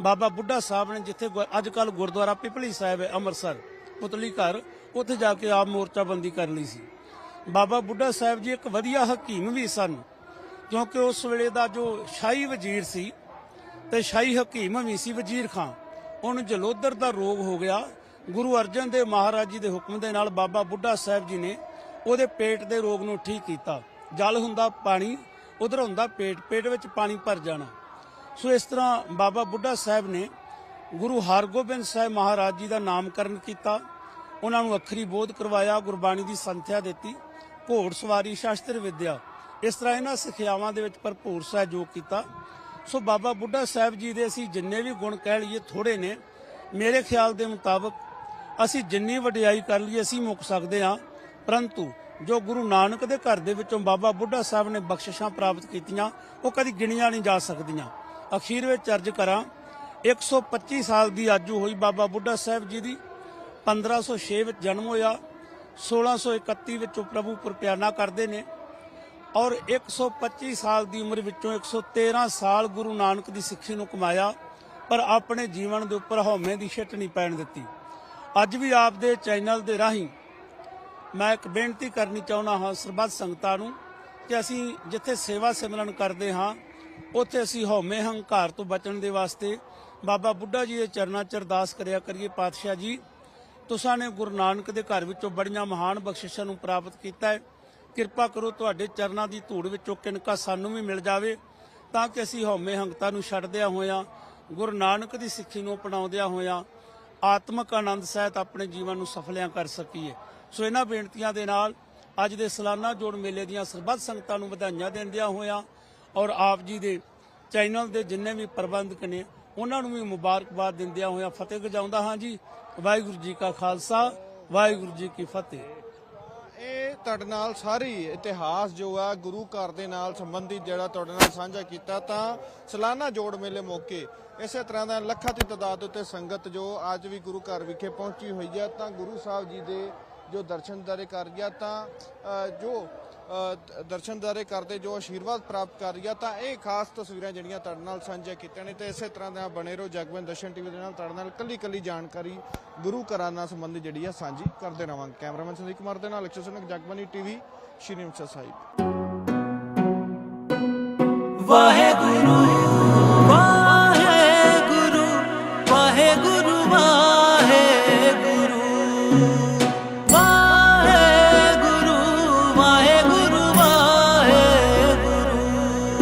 ਬਾਬਾ ਬੁੱਢਾ ਸਾਹਿਬ ਨੇ ਜਿੱਥੇ ਅੱਜ ਕੱਲ ਗੁਰਦੁਆਰਾ ਪਿਪਲੀ ਸਾਹਿਬ ਹੈ, ਅੰਮ੍ਰਿਤਸਰ, ਪੁਤਲੀ ਘਰ, ਉੱਥੇ ਜਾ ਕੇ ਆਪ ਮੋਰਚਾਬੰਦੀ ਕਰ ਲਈ ਸੀ। ਬਾਬਾ ਬੁੱਢਾ ਸਾਹਿਬ ਜੀ ਇੱਕ ਵਧੀਆ ਹਕੀਮ ਵੀ ਸਨ, ਕਿਉਂਕਿ ਉਸ ਵੇਲੇ ਦਾ ਜੋ ਸ਼ਾਹੀ ਵਜ਼ੀਰ ਸੀ ਤੇ ਸ਼ਾਹੀ ਹਕੀਮ ਵੀ ਸੀ ਵਜ਼ੀਰ ਖਾਂ। ਉਹਨੂੰ ਜਲੋਦਰ ਦਾ ਰੋਗ ਹੋ ਗਿਆ। ਗੁਰੂ ਅਰਜਨ ਦੇਵ ਮਹਾਰਾਜ ਜੀ ਦੇ ਹੁਕਮ ਦੇ ਨਾਲ ਬਾਬਾ ਬੁੱਢਾ ਸਾਹਿਬ ਜੀ ਨੇ ਉਹਦੇ ਪੇਟ ਦੇ ਰੋਗ ਨੂੰ ਠੀਕ ਕੀਤਾ। ਜਲ ਹੁੰਦਾ ਪਾਣੀ, ਉਧਰ ਹੁੰਦਾ ਪੇਟ ਪੇਟ ਵਿੱਚ ਪਾਣੀ ਭਰ ਜਾਣਾ। ਸੋ ਇਸ ਤਰ੍ਹਾਂ ਬਾਬਾ ਬੁੱਢਾ ਸਾਹਿਬ ਨੇ ਗੁਰੂ ਹਰਗੋਬਿੰਦ ਸਾਹਿਬ ਮਹਾਰਾਜ ਜੀ ਦਾ ਨਾਮਕਰਨ ਕੀਤਾ। ਉਹਨਾਂ ਨੂੰ ਅੱਖਰੀ ਬੋਧ ਕਰਵਾਇਆ, ਗੁਰਬਾਣੀ ਦੀ ਸੰਥਿਆ ਦਿੱਤੀ, ਘੋੜ ਸਵਾਰੀ, ਸ਼ਾਸਤਰ ਵਿਦਿਆ। ਇਸ ਤਰ੍ਹਾਂ ਇਹਨਾਂ ਸਿੱਖਿਆਵਾਂ ਦੇ ਵਿੱਚ ਭਰਪੂਰ ਸਹਿਯੋਗ ਕੀਤਾ। ਸੋ ਬਾਬਾ ਬੁੱਢਾ ਸਾਹਿਬ ਜੀ ਦੇ ਅਸੀਂ ਜਿੰਨੇ ਵੀ ਗੁਣ ਕਹਿ ਲਈਏ ਥੋੜੇ ਨੇ। ਮੇਰੇ ਖਿਆਲ ਦੇ ਮੁਤਾਬਕ ਅਸੀਂ ਜਿੰਨੀ ਵਡਿਆਈ ਕਰ ਲਈਏ, ਅਸੀਂ ਮੁੱਕ ਸਕਦੇ ਹਾਂ। ਪਰੰਤੂ ਜੋ ਗੁਰੂ ਨਾਨਕ ਦੇ ਘਰ ਦੇ ਵਿੱਚੋਂ ਬਾਬਾ ਬੁੱਢਾ ਸਾਹਿਬ ਨੇ ਬਖਸ਼ਿਸ਼ਾਂ ਪ੍ਰਾਪਤ ਕੀਤੀਆਂ, ਉਹ ਕਦੀ ਗਿਣੀਆਂ ਨਹੀਂ ਜਾ ਸਕਦੀਆਂ। ਅਖੀਰ ਵਿੱਚ ਅਰਜ ਕਰਾਂ 125 ਸਾਲ ਦੀ ਆਜੂ ਹੋਈ ਬਾਬਾ ਬੁੱਢਾ ਸਾਹਿਬ ਜੀ ਦੀ 1506 ਵਿੱਚ ਜਨਮ ਹੋਇਆ 1631 ਵਿੱਚ ਉਹ ਪ੍ਰਭੂ ਪ੍ਰਪਿਆਨਾ ਕਰਦੇ ਨੇ ਔਰ 125 ਸਾਲ ਦੀ ਉਮਰ ਵਿੱਚੋਂ 113 ਸਾਲ ਗੁਰੂ ਨਾਨਕ ਦੀ ਸਿੱਖੀ ਨੂੰ ਕਮਾਇਆ, ਪਰ ਆਪਣੇ ਜੀਵਨ ਦੇ ਉੱਪਰ ਹਉਮੈ ਦੀ ਛਿੱਟ ਨਹੀਂ ਪੈਣ ਦਿੱਤੀ। ਅੱਜ ਵੀ ਆਪ ਦੇ ਚੈਨਲ ਦੇ ਰਾਹੀਂ ਮੈਂ ਇੱਕ ਬੇਨਤੀ ਕਰਨੀ ਚਾਹੁੰਦਾ ਹਾਂ ਸਰਬੱਤ ਸੰਗਤਾਂ ਨੂੰ ਕਿ ਅਸੀਂ ਜਿੱਥੇ ਸੇਵਾ ਸਿਮਰਨ ਕਰਦੇ ਹਾਂ ਉੱਥੇ ਅਸੀਂ ਹਉਮੈ ਹੰਕਾਰ ਤੋਂ ਬਚਣ ਦੇ ਵਾਸਤੇ ਬਾਬਾ ਬੁੱਢਾ ਜੀ ਦੇ ਚਰਨਾਂ 'ਚ ਅਰਦਾਸ ਕਰਿਆ ਕਰੀਏ ਪਾਤਸ਼ਾਹ ਜੀ। ਤੁਸਾਂ ਨੇ ਗੁਰੂ ਨਾਨਕ ਦੇ ਘਰ ਵਿੱਚੋਂ ਬੜੀਆਂ ਮਹਾਨ ਬਖਸ਼ਿਸ਼ਾਂ ਨੂੰ ਪ੍ਰਾਪਤ ਕੀਤਾ ਹੈ। ਕਿਰਪਾ ਕਰੋ ਤੁਹਾਡੇ ਚਰਨਾਂ ਦੀ ਧੂੜ ਵਿੱਚੋਂ ਕਿਨਕਾ ਸਾਨੂੰ ਵੀ ਮਿਲ ਜਾਵੇ ਤਾਂ ਕਿ ਅਸੀਂ ਹਉਮੈ ਹੰਕਤਾ ਨੂੰ ਛੱਡਦਿਆਂ ਹੋਇਆਂ, ਗੁਰੂ ਨਾਨਕ ਦੀ ਸਿੱਖੀ ਨੂੰ ਅਪਣਾਉਂਦਿਆਂ ਹੋਇਆਂ, ਆਤਮਿਕ ਆਨੰਦ ਸਹਿਤ ਆਪਣੇ ਜੀਵਨ ਨੂੰ ਸਫਲਿਆਂ ਕਰ ਸਕੀਏ। ਸੋ ਇਹਨਾਂ ਬੇਨਤੀਆਂ ਦੇ ਨਾਲ ਅੱਜ ਦੇ ਸਾਲਾਨਾ ਜੋੜ ਮੇਲੇ ਦੀਆਂ ਸਰਬੱਤ ਸੰਗਤਾਂ ਨੂੰ ਵਧਾਈਆਂ ਦਿੰਦਿਆਂ ਹੋਇਆਂ ਔਰ ਆਪ ਜੀ ਦੇ ਚੈਨਲ ਦੇ ਜਿੰਨੇ ਵੀ ਪ੍ਰਬੰਧਕ ਨੇ, ਉਹਨਾਂ ਨੂੰ ਵੀ ਮੁਬਾਰਕਬਾਦ ਦਿੰਦਿਆਂ ਹੋਇਆਂ ਫਤਿਹ ਗਜਾਉਂਦਾ ਹਾਂ ਜੀ। ਵਾਹਿਗੁਰੂ ਜੀ ਕਾ ਖਾਲਸਾ, ਵਾਹਿਗੁਰੂ ਜੀ ਕੀ ਫਤਿਹ। ਇਹ ਤੁਹਾਡੇ ਨਾਲ ਸਾਰੀ ਇਤਿਹਾਸ ਜੋ ਆ, ਗੁਰੂ ਘਰ ਦੇ ਨਾਲ ਸੰਬੰਧਿਤ ਜਿਹੜਾ ਤੁਹਾਡੇ ਨਾਲ ਸਾਂਝਾ ਕੀਤਾ, ਤਾਂ ਸਲਾਨਾ ਜੋੜ ਮੇਲੇ ਮੌਕੇ ਇਸੇ ਤਰ੍ਹਾਂ ਦਾ ਲੱਖਾਂ ਦੀ ਤਾਦਾਦ ਉੱਤੇ ਸੰਗਤ ਜੋ ਅੱਜ ਵੀ ਗੁਰੂ ਘਰ ਵਿਖੇ ਪਹੁੰਚੀ ਹੋਈ ਹੈ ਤਾਂ ਗੁਰੂ ਸਾਹਿਬ ਜੀ ਦੇ ਜੋ ਦਰਸ਼ਨਦਾਰੇ ਕਰ ਗਿਆ ਤਾਂ ਜੋ ਅ, ਦਰਸ਼ਨਦਾਰੇ ਕਰਦੇ ਜੋ ਆਸ਼ੀਰਵਾਦ ਪ੍ਰਾਪਤ ਕਰ ਗਿਆ ਤਾਂ ਇਹ ਖਾਸ ਤਸਵੀਰਾਂ ਜਿਹੜੀਆਂ ਤੁਹਾਡੇ ਨਾਲ ਸਾਂਝੀਆਂ ਕੀਤੀਆਂ ਨੇ ਤੇ ਇਸੇ ਤਰ੍ਹਾਂ ਦਾ ਬਣੇ ਰਹੋ ਜਗਵੰਤ ਦਰਸ਼ਨ ਟੀਵੀ ਦੇ ਨਾਲ ਤੁਹਾਡੇ ਨਾਲ ਕੱਲੀ ਕੱਲੀ ਜਾਣਕਾਰੀ ਗੁਰੂ ਘਰਾਂ ਨਾਲ ਸੰਬੰਧਿਤ ਜਿਹੜੀ ਆ ਸਾਂਝੀ ਕਰਦੇ ਰਵਾਂਗੇ। ਕੈਮਰਾਮੈਨ ਸੰਦੀਪ ਕੁਮਾਰ ਦੇ ਨਾਲ ਅਕਸ਼ਰ ਸੁਨਕ ਜਗਬਾਨੀ ਟੀਵੀ ਸ਼੍ਰੀ ਮੁਕਤਸਰ ਸਾਹਿਬ। ਵਾਹਿਗੁਰੂ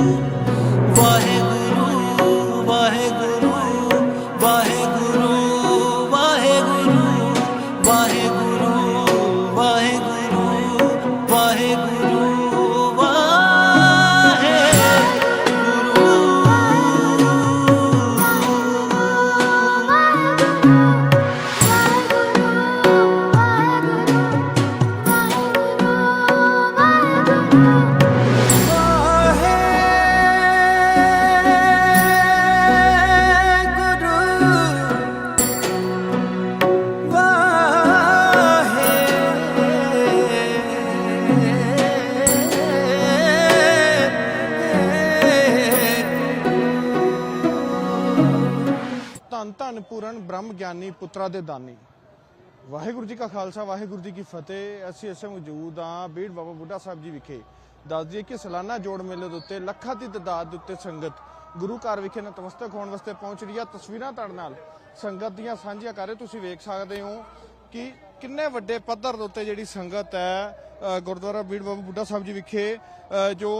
you. ਧੰਨ ਧੰਨ ਪੂਰਨ ਬ੍ਰਹਮ ਗਿਆਨੀ ਪੁੱਤਰਾ ਦੇ ਦਾਨੀ। ਵਾਹਿਗੁਰੂ ਜੀ ਕਾ ਖਾਲਸਾ, ਵਾਹਿਗੁਰੂ ਜੀ ਕੀ ਫਤਿਹ। ਅਸੀਂ ਇਸੇ ਮੌਜੂਦ ਹਾਂ ਬੀੜ ਬਾਬਾ ਬੁੱਢਾ ਸਾਹਿਬ ਜੀ ਵਿਖੇ। ਦੱਸ ਦਈਏ ਕਿ ਸਾਲਾਨਾ ਜੋੜ ਮੇਲੇ ਦੇ ਉੱਤੇ ਲੱਖਾਂ ਦੀ ਤਦਾਦ ਦੇ ਉੱਤੇ ਸੰਗਤ ਗੁਰੂ ਘਰ ਵਿਖੇ ਨਤਮਸਤਕ ਹੋਣ ਵਾਸਤੇ ਪਹੁੰਚ ਰਹੀ ਹੈ ਤਸਵੀਰਾਂ ਤੁਹਾਡੇ ਨਾਲ ਸੰਗਤ ਦੀਆਂ ਸਾਂਝੀਆਂ ਕਰ ਰਹੇ ਤੁਸੀਂ ਵੇਖ ਸਕਦੇ ਹੋ ਕਿ ਕਿੰਨੇ ਵੱਡੇ ਪੱਧਰ ਦੇ ਉੱਤੇ ਜਿਹੜੀ ਸੰਗਤ ਹੈ ਗੁਰਦੁਆਰਾ ਬੀੜ ਬਾਬਾ ਬੁੱਢਾ ਸਾਹਿਬ ਜੀ ਵਿਖੇ ਜੋ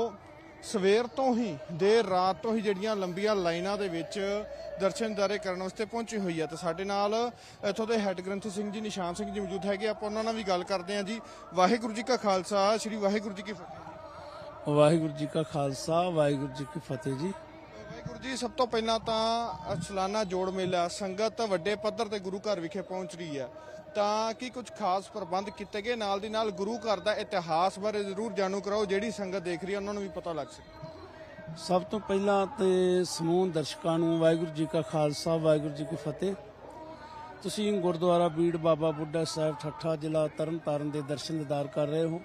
ਸਵੇਰ ਤੋਂ ਹੀ, ਦੇਰ ਰਾਤ ਤੋਂ ਹੀ ਜਿਹੜੀਆਂ ਲੰਬੀਆਂ ਲਾਈਨਾਂ ਦੇ ਵਿੱਚ ਦਰਸ਼ਨ ਦਰਸ਼ਨਦਾਰੇ ਕਰਨ ਵਾਸਤੇ ਪਹੁੰਚੀ ਹੋਈ ਹੈ ਤੇ ਸਾਡੇ ਨਾਲ ਇੱਥੋਂ ਦੇ ਹੈੱਡ ਗ੍ਰੰਥੀ ਸਿੰਘ ਜੀ, ਨਿਸ਼ਾਨ ਸਿੰਘ ਜੀ ਮੌਜੂਦ ਹੈਗੇ ਆਪਾਂ ਉਹਨਾਂ ਨਾਲ ਵੀ ਗੱਲ ਕਰਦੇ ਹਾਂ ਜੀ। ਵਾਹਿਗੁਰੂ ਜੀ ਕਾ ਖਾਲਸਾ, ਸ੍ਰੀ ਵਾਹਿਗੁਰੂ ਜੀ ਕੀ ਫਤਿਹ। ਵਾਹਿਗੁਰੂ ਜੀ ਕਾ ਖਾਲਸਾ, ਵਾਹਿਗੁਰੂ ਜੀ ਕੀ ਫਤਿਹ ਜੀ। ਵਾਹਿਗੁਰੂ ਜੀ, ਸਭ ਤੋਂ ਪਹਿਲਾਂ ਤਾਂ ਸਲਾਨਾ ਜੋੜ ਮੇਲਾ ਸੰਗਤ ਵੱਡੇ ਪੱਧਰ ਤੇ ਗੁਰੂ ਘਰ ਵਿਖੇ ਪਹੁੰਚ ਰਹੀ ਹੈ। ਤਾਂ ਕੀ ਕੁਝ ਖਾਸ ਪ੍ਰਬੰਧ ਕੀਤੇ ਗਏ? ਨਾਲ ਦੀ ਨਾਲ ਗੁਰੂ ਘਰ ਦਾ ਇਤਿਹਾਸ ਬਾਰੇ ਜ਼ਰੂਰ ਜਾਣੂ ਕਰਾਓ, ਜਿਹੜੀ ਸੰਗਤ ਦੇਖ ਰਹੀ ਹੈ, ਉਹਨਾਂ ਨੂੰ ਵੀ ਪਤਾ ਲੱਗ ਸਕੇ। ਸਭ ਤੋਂ ਪਹਿਲਾਂ ਤੇ ਸਮੂਹ ਦਰਸ਼ਕਾਂ ਨੂੰ ਵਾਹਿਗੁਰੂ ਜੀ ਕਾ ਖਾਲਸਾ, ਵਾਹਿਗੁਰੂ ਜੀ ਕੀ ਫਤਿਹ। ਤੁਸੀਂ ਗੁਰਦੁਆਰਾ ਬੀੜ ਬਾਬਾ ਬੁੱਢਾ ਸਾਹਿਬ ਠੱਠਾ ਜ਼ਿਲ੍ਹਾ ਤਰਨਤਾਰਨ ਦੇ ਦਰਸ਼ਨ ਦਿਦਾਰ ਕਰ ਰਹੇ ਹੋ।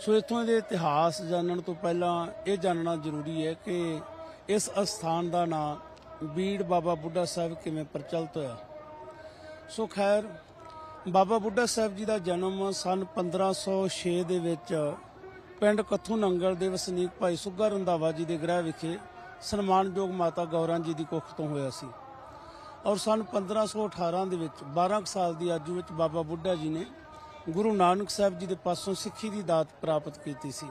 ਸੋ ਇੱਥੋਂ ਦੇ ਇਤਿਹਾਸ ਜਾਣਨ ਤੋਂ ਪਹਿਲਾਂ ਇਹ ਜਾਣਨਾ ਜ਼ਰੂਰੀ ਹੈ ਕਿ ਇਸ ਅਸਥਾਨ ਦਾ ਨਾਮ ਬੀੜ ਬਾਬਾ ਬੁੱਢਾ ਸਾਹਿਬ ਕਿਵੇਂ ਪ੍ਰਚਲਿਤ ਹੋਇਆ? ਸੋ ਖੈਰ, ਬਾਬਾ ਬੁੱਢਾ ਸਾਹਿਬ ਜੀ ਦਾ ਜਨਮ ਸਨ 1506 ਦੇ ਵਿੱਚ ਪਿੰਡ ਕੱਥੂ ਨੰਗਲ ਦੇ ਵਸਨੀਕ ਭਾਈ ਸੁੱਗਾ ਰੰਧਾਵਾ ਜੀ ਦੇ ਗ੍ਰਹਿ ਵਿਖੇ ਸਨਮਾਨਯੋਗ ਮਾਤਾ ਗੌਰਾਂ ਜੀ ਦੀ ਕੁੱਖ ਤੋਂ ਹੋਇਆ ਸੀ। ਔਰ ਸਨ 1518 ਦੇ ਵਿੱਚ 12 ਕੁ ਸਾਲ ਦੀ ਆਜੂ ਵਿੱਚ ਬਾਬਾ ਬੁੱਢਾ ਜੀ ਨੇ ਗੁਰੂ ਨਾਨਕ ਸਾਹਿਬ ਜੀ ਦੇ ਪਾਸੋਂ ਸਿੱਖੀ ਦੀ ਦਾਤ ਪ੍ਰਾਪਤ ਕੀਤੀ ਸੀ।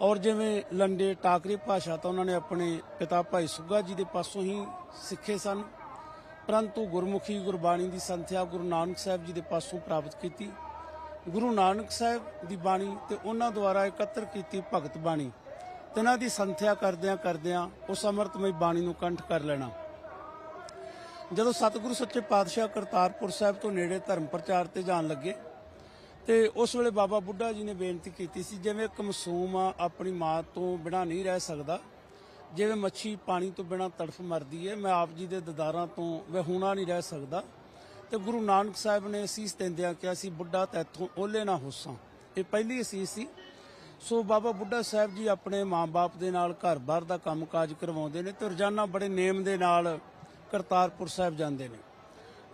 ਔਰ ਜਿਵੇਂ ਲੰਡੇ ਟਾਕਰੀ ਭਾਸ਼ਾ ਤਾਂ ਉਹਨਾਂ ਨੇ ਆਪਣੇ ਪਿਤਾ ਭਾਈ ਸੁੱਗਾ ਜੀ ਦੇ ਪਾਸੋਂ ਹੀ ਸਿੱਖੇ ਸਨ। ਪਰੰਤੂ ਗੁਰਮੁਖੀ ਗੁਰਬਾਣੀ ਦੀ ਸੰਥਿਆ ਗੁਰੂ ਨਾਨਕ ਸਾਹਿਬ ਜੀ ਦੇ ਪਾਸੋਂ ਪ੍ਰਾਪਤ ਕੀਤੀ। ਗੁਰੂ ਨਾਨਕ ਸਾਹਿਬ ਦੀ ਬਾਣੀ ਤੇ ਉਹਨਾਂ ਦੁਆਰਾ ਇਕੱਤਰ ਕੀਤੀ ਭਗਤ ਬਾਣੀ। ਤਿਨਾਂ ਦੀ ਸੰਥਿਆ ਕਰਦਿਆਂ ਕਰਦਿਆਂ ਉਸ ਅੰਮ੍ਰਿਤਮਈ ਬਾਣੀ ਨੂੰ ਕੰਠ ਕਰ ਲੈਣਾ। ਜਦੋਂ ਸਤਿਗੁਰੂ ਸੱਚੇ ਪਾਤਸ਼ਾਹ ਕਰਤਾਰਪੁਰ ਸਾਹਿਬ ਤੋਂ ਨੇੜੇ ਧਰਮ ਪ੍ਰਚਾਰ ਤੇ ਜਾਣ ਲੱਗੇ ਤੇ ਉਸ ਵੇਲੇ ਬਾਬਾ ਬੁੱਢਾ ਜੀ ਨੇ ਬੇਨਤੀ ਕੀਤੀ ਸੀ, ਜਿਵੇਂ ਇੱਕ ਮਾਸੂਮ ਆ, ਆਪਣੀ ਮਾਂ ਤੋਂ ਬਿਨਾਂ ਨਹੀਂ ਰਹਿ ਸਕਦਾ, ਜਿਵੇਂ ਮੱਛੀ ਪਾਣੀ ਤੋਂ ਬਿਨਾਂ ਤੜਫ ਮਰਦੀ ਹੈ, ਮੈਂ ਆਪ ਜੀ ਦੇ ਦਦਾਰਾਂ ਤੋਂ ਵਹੂਣਾ ਨਹੀਂ ਰਹਿ ਸਕਦਾ। ਤੇ ਗੁਰੂ ਨਾਨਕ ਸਾਹਿਬ ਨੇ ਅਸੀਸ ਦਿੰਦਿਆਂ ਕਿਹਾ ਸੀ, ਬੁੱਢਾ ਤੈਥੋਂ ਓਲੇ ਨਾ ਹੋਸਾਂ। ਇਹ ਪਹਿਲੀ ਅਸੀਸ ਸੀ। ਸੋ ਬਾਬਾ ਬੁੱਢਾ ਸਾਹਿਬ ਜੀ ਆਪਣੇ ਮਾਂ-ਬਾਪ ਦੇ ਨਾਲ ਘਰ-ਬਾਰ ਦਾ ਕੰਮਕਾਜ ਕਰਵਾਉਂਦੇ ਨੇ ਤੇ ਰੋਜ਼ਾਨਾ ਬੜੇ ਨੇਮ ਦੇ ਨਾਲ ਕਰਤਾਰਪੁਰ ਸਾਹਿਬ ਜਾਂਦੇ ਨੇ।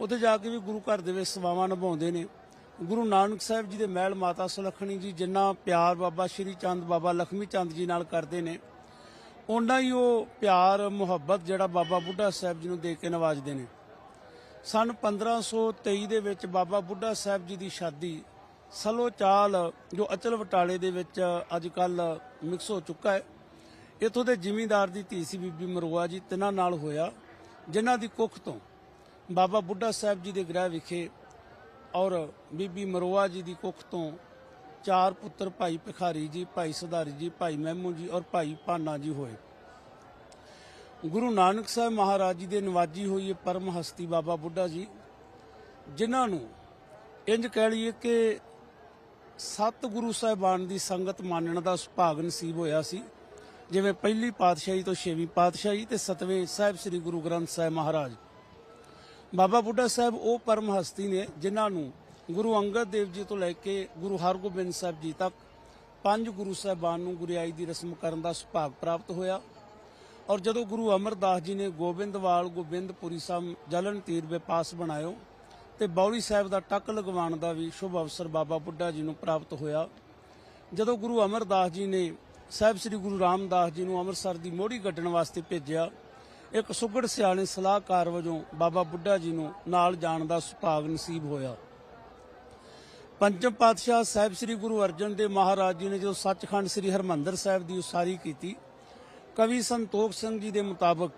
ਉੱਥੇ ਜਾ ਕੇ ਵੀ ਗੁਰੂ ਘਰ ਦੇ ਵਿੱਚ ਸੇਵਾਵਾਂ ਨਿਭਾਉਂਦੇ ਨੇ। ਗੁਰੂ ਨਾਨਕ ਸਾਹਿਬ ਜੀ ਦੇ ਮਹਿਲ ਮਾਤਾ ਸੁਲੱਖਣੀ ਜੀ ਜਿੰਨਾ ਪਿਆਰ ਬਾਬਾ ਸ਼੍ਰੀ ਚੰਦ, ਬਾਬਾ ਲਖਮੀ ਚੰਦ ਜੀ ਨਾਲ ਕਰਦੇ ਨੇ ਉਹਨਾਂ ਹੀ ਉਹ ਪਿਆਰ, ਮੁਹੱਬਤ ਜਿਹੜਾ ਬਾਬਾ ਬੁੱਢਾ ਸਾਹਿਬ ਜੀ ਨੂੰ ਦੇ ਕੇ ਨਵਾਜਦੇ ਨੇ। ਸਨ 1523 ਦੇ ਵਿੱਚ ਬਾਬਾ ਬੁੱਢਾ ਸਾਹਿਬ ਜੀ ਦੀ ਸ਼ਾਦੀ ਸਲੋ ਚਾਲ ਜੋ ਅਚਲ ਵਟਾਲੇ ਦੇ ਵਿੱਚ ਅੱਜ ਕੱਲ ਮਿਕਸ ਹੋ ਚੁੱਕਾ ਹੈ। ਇਥੋਂ ਦੇ ਜ਼ਿਮੀਂਦਾਰ ਦੀ ਧੀ ਸੀ ਬੀਬੀ ਮਰਵਾ ਜੀ, ਤਿੰਨਾਂ ਨਾਲ ਹੋਇਆ, ਜਿਨ੍ਹਾਂ ਦੀ ਕੁੱਖ ਤੋਂ ਬਾਬਾ ਬੁੱਢਾ ਸਾਹਿਬ ਜੀ ਦੇ ਗ੍ਰਹਿ ਵਿਖੇ ਔਰ ਬੀਬੀ ਮਰੋਆ ਜੀ ਦੀ ਕੁੱਖ ਤੋਂ ਚਾਰ ਪੁੱਤਰ ਭਾਈ ਭਿਖਾਰੀ ਜੀ, ਭਾਈ ਸੁਧਾਰੀ ਜੀ, ਭਾਈ ਮਹਿਮੂ ਜੀ ਔਰ ਭਾਈ ਭਾਨਾ ਜੀ ਹੋਏ। ਗੁਰੂ ਨਾਨਕ ਸਾਹਿਬ ਮਹਾਰਾਜ ਜੀ ਦੇ ਨਵਾਜੀ ਹੋਈ ਇਹ ਪਰਮ ਹਸਤੀ ਬਾਬਾ ਬੁੱਢਾ ਜੀ, ਜਿਨ੍ਹਾਂ ਨੂੰ ਇੰਜ ਕਹਿ ਲਈਏ ਕਿ ਸਤ ਗੁਰੂ ਸਾਹਿਬਾਨ ਦੀ ਸੰਗਤ ਮਾਨਣ ਦਾ ਸੁਭਾਗ ਨਸੀਬ ਹੋਇਆ ਸੀ। ਜਿਵੇਂ ਪਹਿਲੀ ਪਾਤਸ਼ਾਹੀ ਤੋਂ ਛੇਵੀਂ ਪਾਤਸ਼ਾਹੀ ਤੇ ਸਤਵੇਂ ਸਾਹਿਬ ਸ੍ਰੀ ਗੁਰੂ ਗ੍ਰੰਥ ਸਾਹਿਬ ਮਹਾਰਾਜ। ਬਾਬਾ ਬੁੱਢਾ ਸਾਹਿਬ, ਉਹ ਪਰਮ ਹਸਤੀ ਨੇ, ਜਿਨ੍ਹਾਂ ਨੂੰ ਗੁਰੂ ਅੰਗਦ ਦੇਵ ਜੀ ਤੋਂ ਲੈ ਕੇ ਗੁਰੂ ਹਰਗੋਬਿੰਦ ਸਾਹਿਬ ਜੀ ਤੱਕ ਪੰਜ ਗੁਰੂ ਸਾਹਿਬਾਨ ਨੂੰ ਗੁਰਿਆਈ ਦੀ ਰਸਮ ਕਰਨ ਦਾ ਸੁਭਾਗ ਪ੍ਰਾਪਤ ਹੋਇਆ। ਔਰ ਜਦੋਂ ਗੁਰੂ ਅਮਰਦਾਸ ਜੀ ਨੇ ਗੋਬਿੰਦਵਾਲ ਗੋਬਿੰਦਪੁਰੀ ਸਾਹਿਬ ਜਲਨ ਤੀਰ ਵਿਪਾਸ ਬਣਾਇਓ ਤੇ ਬੌਲੀ ਸਾਹਿਬ ਦਾ ਟੱਕ ਲਗਵਾਉਣ ਦਾ ਵੀ ਸ਼ੁਭ ਅਵਸਰ ਬਾਬਾ ਬੁੱਢਾ ਜੀ ਨੂੰ ਪ੍ਰਾਪਤ ਹੋਇਆ। ਜਦੋਂ ਗੁਰੂ ਅਮਰਦਾਸ ਜੀ ਨੇ ਸਾਹਿਬ ਸ੍ਰੀ ਗੁਰੂ ਰਾਮਦਾਸ ਜੀ ਨੂੰ ਅੰਮ੍ਰਿਤਸਰ ਦੀ ਮੋਹਰੀ ਗੱਡਣ ਵਾਸਤੇ ਭੇਜਿਆ ਇੱਕ ਸੁਗੜ ਸਿਆਣੇ ਸਲਾਹਕਾਰ ਵਜੋਂ ਬਾਬਾ ਬੁੱਢਾ ਜੀ ਨੂੰ ਨਾਲ ਜਾਣ ਦਾ ਸੁਭਾਗ ਨਸੀਬ ਹੋਇਆ। ਪੰਚਮ ਪਾਤਸ਼ਾਹ ਸਾਹਿਬ ਸ੍ਰੀ ਗੁਰੂ ਅਰਜਨ ਦੇਵ ਮਹਾਰਾਜ ਜੀ ਨੇ ਜਦੋਂ ਸੱਚਖੰਡ ਸ੍ਰੀ ਹਰਮੰਦਰ ਸਾਹਿਬ ਦੀ ਉਸਾਰੀ ਕੀਤੀ, ਕਵੀ ਸੰਤੋਖ ਸਿੰਘ ਜੀ ਦੇ ਮੁਤਾਬਕ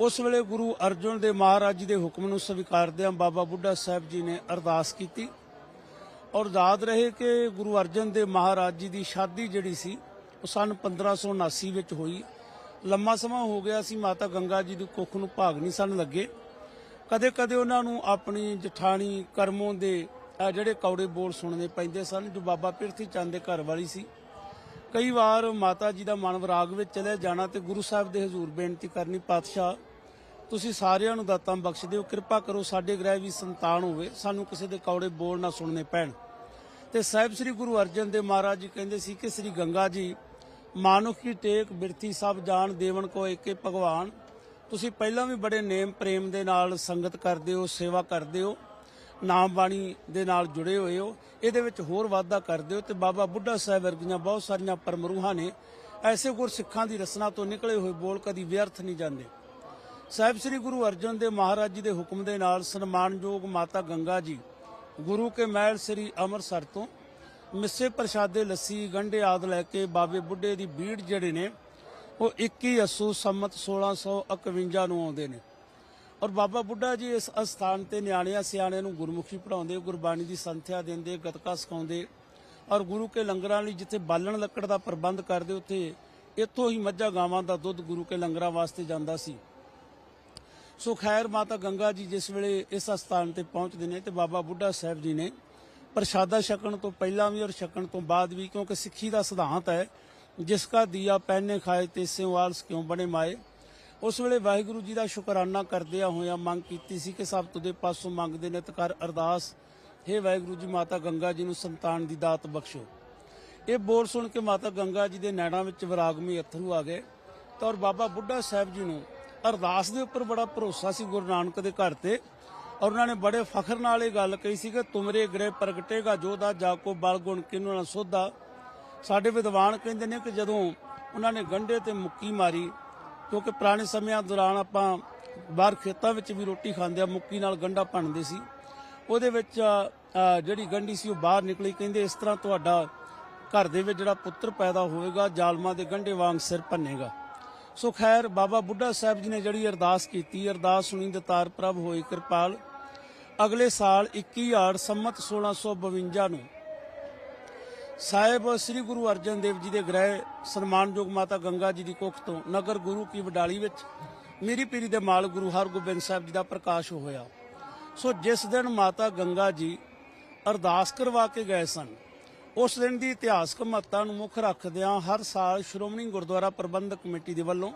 ਉਸ ਵੇਲੇ ਗੁਰੂ ਅਰਜਨ ਦੇਵ ਮਹਾਰਾਜ ਜੀ ਦੇ ਹੁਕਮ ਨੂੰ ਸਵੀਕਾਰਦਿਆਂ ਬਾਬਾ ਬੁੱਢਾ ਸਾਹਿਬ ਜੀ ਨੇ ਅਰਦਾਸ ਕੀਤੀ ਔਰ ਯਾਦ ਰਹੇ ਕਿ ਗੁਰੂ ਅਰਜਨ ਦੇਵ ਮਹਾਰਾਜ ਜੀ ਦੀ ਸ਼ਾਦੀ ਜਿਹੜੀ ਸੀ, ਉਹ ਸਨ 1579 ਵਿੱਚ ਹੋਈ। ਲੰਮਾ ਸਮਾਂ ਹੋ ਗਿਆ ਸੀ, ਮਾਤਾ ਗੰਗਾ ਜੀ ਦੀ ਕੁੱਖ ਨੂੰ ਭਾਗ ਨਹੀਂ ਸਨ ਲੱਗੇ। ਕਦੇ ਕਦੇ ਉਹਨਾਂ ਨੂੰ ਆਪਣੀ ਜਠਾਣੀ ਕਰਮੋਂ ਦੇ ਜਿਹੜੇ ਕੌੜੇ ਬੋਲ ਸੁਣਨੇ ਪੈਂਦੇ ਸਨ, ਜੋ ਬਾਬਾ ਪਿਰਥੀ ਚੰਦ ਦੇ ਘਰ ਵਾਲੀ ਸੀ। ਕਈ ਵਾਰ ਮਾਤਾ ਜੀ ਦਾ ਮਨ ਵਿਰਾਗ ਵਿੱਚ ਚਲੇ ਜਾਣਾ ਤੇ ਗੁਰੂ ਸਾਹਿਬ ਦੇ ਹਜ਼ੂਰ ਬੇਨਤੀ ਕਰਨੀ, ਪਾਤਸ਼ਾਹ, ਤੁਸੀਂ ਸਾਰਿਆਂ ਨੂੰ ਦਾਤਾਂ ਬਖਸ਼ ਦਿਓ, ਕਿਰਪਾ ਕਰੋ ਸਾਡੇ ਗ੍ਰਹਿ ਵੀ ਸੰਤਾਨ ਹੋਵੇ, ਸਾਨੂੰ ਕਿਸੇ ਦੇ ਕੌੜੇ ਬੋਲ ਨਾ ਸੁਣਨੇ ਪੈਣ। ਤੇ ਸਾਹਿਬ ਸ੍ਰੀ ਗੁਰੂ ਅਰਜਨ ਦੇਵ ਮਹਾਰਾਜ ਜੀ ਕਹਿੰਦੇ ਸੀ ਕਿ ਸ੍ਰੀ ਗੰਗਾ ਜੀ ਮਾਨੁਖ ਕੀ ਟੇਕ ਬਿਰਤੀ ਸਭ ਜਾਣ, ਦੇਵਨ ਕੋ ਏਕੇ ਭਗਵਾਨ। ਤੁਸੀਂ ਪਹਿਲਾਂ ਵੀ ਬੜੇ ਨੇਮ ਪ੍ਰੇਮ ਦੇ ਨਾਲ ਸੰਗਤ ਕਰਦੇ ਹੋ, ਸੇਵਾ ਕਰਦੇ ਹੋ, ਨਾਮ ਬਾਣੀ ਦੇ ਨਾਲ ਜੁੜੇ ਹੋਏ ਹੋ। ਇਹਦੇ ਵਿੱਚ ਹੋਰ ਵਾਧਾ ਕਰਦੇ ਹੋ ਤੇ ਬਾਬਾ ਬੁੱਢਾ ਸਾਹਿਬ ਵਰਗੀਆਂ ਬਹੁਤ ਸਾਰੀਆਂ ਪਰਮਰੂਹਾਂ ਨੇ। ਐਸੇ ਗੁਰਸਿੱਖਾਂ ਦੀ ਰਸਨਾ ਤੋਂ ਨਿਕਲੇ ਹੋਏ ਬੋਲ ਕਦੀ ਵਿਅਰਥ ਨਹੀਂ ਜਾਂਦੇ। ਸਾਹਿਬ ਸ੍ਰੀ ਗੁਰੂ ਅਰਜਨ ਦੇਵ ਮਹਾਰਾਜ ਜੀ ਦੇ ਹੁਕਮ ਦੇ ਨਾਲ ਸਨਮਾਨਯੋਗ ਮਾਤਾ ਗੰਗਾ ਜੀ, ਗੁਰੂ ਕੇ ਮਹਿਲ ਸ੍ਰੀ ਅੰਮ੍ਰਿਤਸਰ ਤੋਂ ਮਿੱਸੇ ਪ੍ਰਸ਼ਾਦੇ ਲੱਸੀ, ਗੰਢੇ ਆਦ ਲੈ ਕੇ ਬਾਬੇ ਬੁੱਢੇ ਦੀ ਬੀੜ ਜਿਹੜੇ ਨੇ, ਉਹ 21 ਅਸੂ ਸੰਮਤ 1651 ਨੂੰ ਆਉਂਦੇ ਨੇ। ਔਰ ਬਾਬਾ ਬੁੱਢਾ ਜੀ ਇਸ ਅਸਥਾਨ ਤੇ ਨਿਆਣਿਆਂ ਸਿਆਣਿਆਂ ਨੂੰ ਗੁਰਮੁਖੀ ਪੜਾਉਂਦੇ ਗੁਰਬਾਣੀ ਦੀ ਸੰਥਿਆ ਦਿੰਦੇ, ਗਤਕਾ ਸਿਖਾਉਂਦੇ ਔਰ ਗੁਰੂ ਕੇ ਲੰਗਰਾਂ ਲਈ ਜਿੱਥੇ ਬਾਲਣ ਲੱਕੜ ਦਾ ਪ੍ਰਬੰਧ ਕਰਦੇ, ਉੱਥੇ ਇੱਥੋਂ ਹੀ ਮੱਝਾਂ ਗਾਵਾਂ ਦਾ ਦੁੱਧ ਗੁਰੂ ਕੇ ਲੰਗਰਾਂ ਵਾਸਤੇ ਜਾਂਦਾ ਸੀ। ਸੋ ਖੈਰ ਮਾਤਾ ਗੰਗਾ ਜੀ ਜਿਸ ਵੇਲੇ ਇਸ ਅਸਥਾਨ ਤੇ ਪਹੁੰਚਦੇ ਨੇ ਤੇ ਬਾਬਾ ਬੁੱਢਾ ਸਾਹਿਬ ਜੀ ਨੇ ਪ੍ਰਸ਼ਾਦਾ ਛਕਣ ਤੋਂ ਪਹਿਲਾਂ ਵੀ ਔਰ ਛਕਣ ਤੋਂ ਬਾਅਦ ਵੀ, ਕਿਉਂਕਿ ਸਿੱਖੀ ਦਾ ਸਿਧਾਂਤ ਹੈ, ਜਿਸ ਕਾ ਦੀਆ ਪਹਿਨੇ ਖਾਏ ਤੇ ਸਿਉਵਾਲਸ ਕਿਉਂ ਬਣੇ ਮਾਏ। ਉਸ ਵੇਲੇ ਵਾਹਿਗੁਰੂ ਜੀ ਦਾ ਸ਼ੁਕਰਾਨਾ ਕਰਦਿਆਂ ਹੋਇਆਂ ਮੰਗ ਕੀਤੀ ਸੀ ਕਿ ਸਭ ਤੁਦੇ ਪਾਸੋਂ ਮੰਗਦੇ ਨੇ ਤੇ ਕਰ ਅਰਦਾਸ हे ਵਾਹਿਗੁਰੂ ਜੀ ਮਾਤਾ ਗੰਗਾ ਜੀ ਨੂੰ ਸੰਤਾਨ ਦੀ ਦਾਤ ਬਖਸ਼ੋ। ਇਹ ਬੋਲ ਸੁਣ ਕੇ ਮਾਤਾ ਗੰਗਾ ਜੀ ਦੇ ਨੈਣਾਂ ਵਿੱਚ ਵਿਰਾਗਮੀ ਅਥਰੂ ਆ ਗਏ ਤਾਂ ਔਰ ਬਾਬਾ ਬੁੱਢਾ ਸਾਹਿਬ ਜੀ ਨੂੰ ਅਰਦਾਸ ਦੇ ਉੱਪਰ ਬੜਾ ਭਰੋਸਾ ਸੀ ਗੁਰੂ ਨਾਨਕ ਦੇ ਘਰ ਤੇ ਔਰ ਉਹਨਾਂ ਨੇ ਬੜੇ ਫਖਰ ਨਾਲ ਇਹ ਗੱਲ ਕਹੀ ਸੀ ਕਿ ਤੁਮਰੇ ਗ੍ਰਹਿ ਪ੍ਰਗਟੇਗਾ ਜੋਦਾ ਜਾ ਕੋ ਬਲ ਗੁਣ ਕਿਨੂੰ ਨਾ ਸੋਧਾ? ਸਾਡੇ ਵਿਦਵਾਨ ਕਹਿੰਦੇ ਨੇ ਕਿ ਜਦੋਂ ਉਹਨਾਂ ਨੇ ਗੰਢੇ ਤੇ ਮੁੱਕੀ ਮਾਰੀ, ਕਿਉਂਕਿ ਪੁਰਾਣੇ ਸਮਿਆਂ ਦੌਰਾਨ ਆਪਾਂ ਬਾਹਰ ਖੇਤਾਂ ਵਿੱਚ ਵੀ ਰੋਟੀ ਖਾਂਦੇ ਆ, ਮੁੱਕੀ ਨਾਲ ਗੰਢਾ ਭੰਨਦੇ ਸੀ। ਉਹਦੇ ਵਿੱਚ ਜਿਹੜੀ ਗੰਢੀ ਸੀ ਉਹ ਬਾਹਰ ਨਿਕਲੀ, ਕਹਿੰਦੇ ਇਸ ਤਰ੍ਹਾਂ ਤੁਹਾਡਾ ਘਰ ਦੇ ਵਿੱਚ ਜਿਹੜਾ ਪੁੱਤਰ ਪੈਦਾ ਹੋਵੇਗਾ, ਜਾਲਮਾਂ ਦੇ ਗੰਢੇ ਵਾਂਗ ਸਿਰ ਭੰਨੇਗਾ। ਸੋ ਖੈਰ, ਬਾਬਾ ਬੁੱਢਾ ਸਾਹਿਬ ਜੀ ਨੇ ਜਿਹੜੀ ਅਰਦਾਸ ਕੀਤੀ, ਅਰਦਾਸ ਸੁਣੀ ਦਤਾਰ ਪ੍ਰਭ ਹੋਈ ਕਿਰਪਾਲ। ਅਗਲੇ ਸਾਲ 21 ਆੜ ਸੰਮਤ 1652 ਨੂੰ ਸਾਹਿਬ ਸ੍ਰੀ ਗੁਰੂ ਅਰਜਨ ਦੇਵ ਜੀ ਦੇ ਗ੍ਰਹਿ ਸਨਮਾਨਯੋਗ ਮਾਤਾ ਗੰਗਾ ਜੀ ਦੀ ਕੁੱਖ ਤੋਂ ਨਗਰ ਗੁਰੂ ਕੀ ਵਡਾਲੀ ਵਿੱਚ ਮੇਰੀ ਪੀਰੀ ਦੇ ਮਾਲ ਗੁਰੂ ਹਰਗੋਬਿੰਦ ਸਾਹਿਬ ਜੀ ਦਾ ਪ੍ਰਕਾਸ਼ ਹੋਇਆ। ਸੋ ਜਿਸ ਦਿਨ ਮਾਤਾ ਗੰਗਾ ਜੀ ਅਰਦਾਸ ਕਰਵਾ ਕੇ ਗਏ ਸਨ, ਉਸ ਦਿਨ ਦੀ ਇਤਿਹਾਸਕ ਮਹੱਤਤਾ ਨੂੰ ਮੁੱਖ ਰੱਖਦਿਆਂ ਹਰ ਸਾਲ ਸ਼੍ਰੋਮਣੀ ਗੁਰਦੁਆਰਾ ਪ੍ਰਬੰਧਕ ਕਮੇਟੀ ਦੇ ਵੱਲੋਂ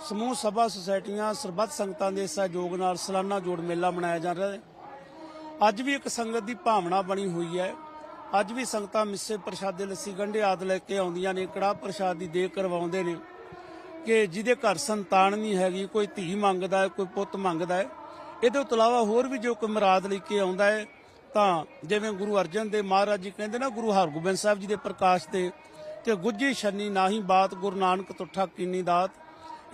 ਸਮੂਹ ਸਭਾ ਸੁਸਾਇਟੀਆਂ, ਸਰਬੱਤ ਸੰਗਤਾਂ ਦੇ ਸਹਿਯੋਗ ਨਾਲ ਸਾਲਾਨਾ ਜੋੜ ਮੇਲਾ ਮਨਾਇਆ ਜਾ ਰਿਹਾ ਹੈ। ਅੱਜ ਵੀ ਇੱਕ ਸੰਗਤ ਦੀ ਭਾਵਨਾ ਬਣੀ ਹੋਈ ਹੈ। ਅੱਜ ਵੀ ਸੰਗਤਾਂ ਮਿੱਸੇ ਪ੍ਰਸ਼ਾਦੇ ਲੱਸੀ ਗੰਢੇ ਆਦ ਲੈ ਕੇ ਆਉਂਦੀਆਂ ਨੇ, ਕੜਾਹ ਪ੍ਰਸ਼ਾਦ ਦੀ ਦੇ ਕਰਵਾਉਂਦੇ ਨੇ ਕਿ ਜਿਹਦੇ ਘਰ ਸੰਤਾਨ ਨਹੀਂ ਹੈਗੀ, ਕੋਈ ਧੀ ਮੰਗਦਾ ਹੈ, ਕੋਈ ਪੁੱਤ ਮੰਗਦਾ ਹੈ। ਇਹਦੇ ਤੋਂ ਇਲਾਵਾ ਹੋਰ ਵੀ ਜੋ ਕੋਈ ਮਰਾਦ ਲੈ ਕੇ ਆਉਂਦਾ ਹੈ, ਤਾਂ ਜਿਵੇਂ ਗੁਰੂ ਅਰਜਨ ਦੇਵ ਮਹਾਰਾਜ ਜੀ ਕਹਿੰਦੇ ਨਾ, ਗੁਰੂ ਹਰਗੋਬਿੰਦ ਸਾਹਿਬ ਜੀ ਦੇ ਪ੍ਰਕਾਸ਼ ਤੇ, ਕਿ ਗੁੱਜੀ ਛੰਨੀ ਨਾਹੀ ਬਾਤ, ਗੁਰੂ ਨਾਨਕ ਤੁਠਾ ਕੀਨੀ ਦਾਤ।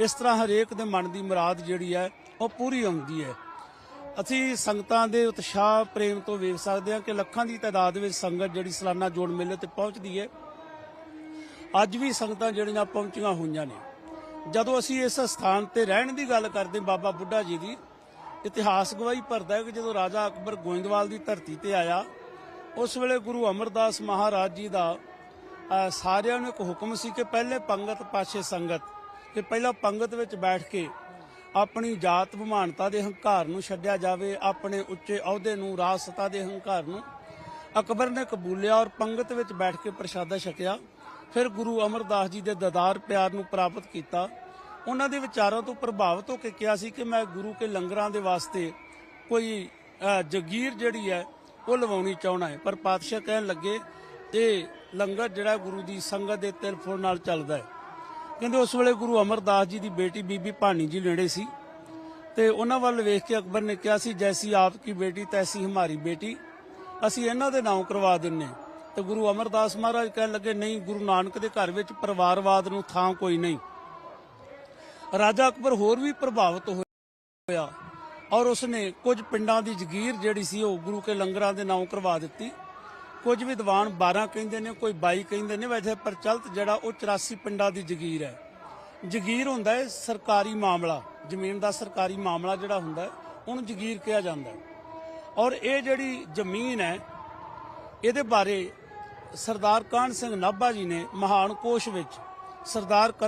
ਇਸ ਤਰ੍ਹਾਂ ਹਰੇਕ ਦੇ ਮਨ ਦੀ ਮੁਰਾਦ ਜਿਹੜੀ ਹੈ, ਉਹ ਪੂਰੀ ਹੁੰਦੀ ਹੈ। ਅਸੀਂ ਸੰਗਤਾਂ ਦੇ ਉਤਸ਼ਾਹ, ਪ੍ਰੇਮ ਤੋਂ ਵੇਖ ਸਕਦੇ ਹਾਂ ਕਿ ਲੱਖਾਂ ਦੀ ਤਾਦਾਦ ਵਿੱਚ ਸੰਗਤ ਜਿਹੜੀ ਸਾਲਾਨਾ ਜੋੜ ਮੇਲੇ ਤੇ ਪਹੁੰਚਦੀ ਹੈ। ਅੱਜ ਵੀ ਸੰਗਤਾਂ ਜਿਹੜੀਆਂ ਪਹੁੰਚੀਆਂ ਹੋਈਆਂ ਨੇ। ਜਦੋਂ ਅਸੀਂ ਇਸ ਸਥਾਨ ਤੇ ਰਹਿਣ ਦੀ ਗੱਲ ਕਰਦੇ ਬਾਬਾ ਬੁੱਢਾ ਜੀ ਦੀ, ਇਤਿਹਾਸ ਗਵਾਹੀ ਭਰਦਾ ਹੈ ਕਿ ਜਦੋਂ ਰਾਜਾ ਅਕਬਰ ਗੋਇੰਦਵਾਲ ਦੀ ਧਰਤੀ ਤੇ ਆਇਆ, ਉਸ ਵੇਲੇ ਗੁਰੂ ਅਮਰਦਾਸ ਮਹਾਰਾਜ ਜੀ ਦਾ ਸਾਰਿਆਂ ਨੂੰ ਇੱਕ ਹੁਕਮ ਸੀ ਕਿ ਪਹਿਲੇ ਪੰਗਤ, ਪਾਛੇ ਸੰਗਤ। ਕਿ ਪਹਿਲਾਂ ਪੰਗਤ ਵਿੱਚ ਬੈਠ ਕੇ ਆਪਣੀ ਜਾਤ ਵਿਮਾਨਤਾ ਦੇ ਹੰਕਾਰ ਨੂੰ ਛੱਡਿਆ ਜਾਵੇ, ਆਪਣੇ ਉੱਚੇ ਅਹੁਦੇ ਨੂੰ ਰਾਜਸਤਾ ਦੇ ਹੰਕਾਰ ਨੂੰ। ਅਕਬਰ ਨੇ ਕਬੂਲਿਆ ਔਰ ਪੰਗਤ ਵਿੱਚ ਬੈਠ ਕੇ ਪ੍ਰਸ਼ਾਦਾ ਛਕਿਆ। ਫਿਰ ਗੁਰੂ ਅਮਰਦਾਸ ਜੀ ਦੇ ਦਦਾਰ ਪਿਆਰ ਨੂੰ ਪ੍ਰਾਪਤ ਕੀਤਾ। ਉਹਨਾਂ ਦੇ ਵਿਚਾਰਾਂ ਤੋਂ ਪ੍ਰਭਾਵਿਤ ਹੋ ਕੇ ਕਿਹਾ ਸੀ ਕਿ ਮੈਂ ਗੁਰੂ ਕੇ ਲੰਗਰਾਂ ਦੇ ਵਾਸਤੇ ਕੋਈ ਜਗੀਰ ਜਿਹੜੀ ਹੈ, ਉਹ ਲਵਾਉਣੀ ਚਾਹਣਾ ਹੈ। ਪਰ ਪਾਤਸ਼ਾਹ ਕਹਿਣ ਲੱਗੇ, ਇਹ ਲੰਗਰ ਜਿਹੜਾ ਗੁਰੂ ਦੀ ਸੰਗਤ ਦੇ ਤਿਲ ਫੁੱਲ ਨਾਲ ਚੱਲਦਾ ਹੈ। ਕਹਿੰਦੇ ਉਸ ਵੇਲੇ ਗੁਰੂ ਅਮਰਦਾਸ ਜੀ ਦੀ ਬੇਟੀ ਬੀਬੀ ਭਾਨੀ ਜੀ ਨੇੜੇ ਸੀ ਤੇ ਉਹਨਾਂ ਵੱਲ ਵੇਖ ਕੇ ਅਕਬਰ ਨੇ ਕਿਹਾ ਸੀ, ਜੈਸੀ ਆਪ ਕੀ ਬੇਟੀ, ਤੈਸੀ ਹਮਾਰੀ ਬੇਟੀ। ਅਸੀਂ ਇਹਨਾਂ ਦੇ ਨਾਮ ਕਰਵਾ ਦਿੰਨੇ ਤੇ ਗੁਰੂ ਅਮਰਦਾਸ ਮਹਾਰਾਜ ਕਹਿਣ ਲੱਗੇ, ਨਹੀਂ, ਗੁਰੂ ਨਾਨਕ ਦੇ ਘਰ ਵਿੱਚ ਪਰਿਵਾਰਵਾਦ ਨੂੰ ਥਾਂ ਕੋਈ ਨਹੀਂ। ਰਾਜਾ ਅਕਬਰ ਹੋਰ ਵੀ ਪ੍ਰਭਾਵਿਤ ਹੋਇਆ ਔਰ ਉਸਨੇ ਕੁਝ ਪਿੰਡਾਂ ਦੀ ਜਗੀਰ ਜਿਹੜੀ ਸੀ, ਉਹ ਗੁਰੂ ਕੇ ਲੰਗਰਾਂ ਦੇ ਨਾਮ ਕਰਵਾ ਦਿੱਤੀ। ਕੁਝ ਵਿਦਵਾਨ 12 ਕਹਿੰਦੇ ਨੇ, ਕੋਈ 22 ਕਹਿੰਦੇ ਨੇ ਵੈਸੇ ਪ੍ਰਚਲਿਤ ਜਿਹੜਾ ਉਹ 84 ਪਿੰਡਾਂ ਦੀ ਜਗੀਰ ਹੈ। ਜਗੀਰ ਹੁੰਦਾ ਹੈ ਸਰਕਾਰੀ ਮਾਮਲਾ, ਜ਼ਮੀਨ ਦਾ ਸਰਕਾਰੀ ਮਾਮਲਾ ਜਿਹੜਾ ਹੁੰਦਾ ਹੈ, ਉਹਨੂੰ ਜਗੀਰ ਕਿਹਾ ਜਾਂਦਾ ਹੈ। ਔਰ ਇਹ ਜਿਹੜੀ ਜ਼ਮੀਨ ਹੈ, ਇਹਦੇ ਬਾਰੇ ਸਰਦਾਰ ਕਾਹਨ ਸਿੰਘ ਨਾਭਾ ਜੀ ਨੇ ਮਹਾਨ ਕੋਸ਼ ਵਿੱਚ ਸਰਦਾਰ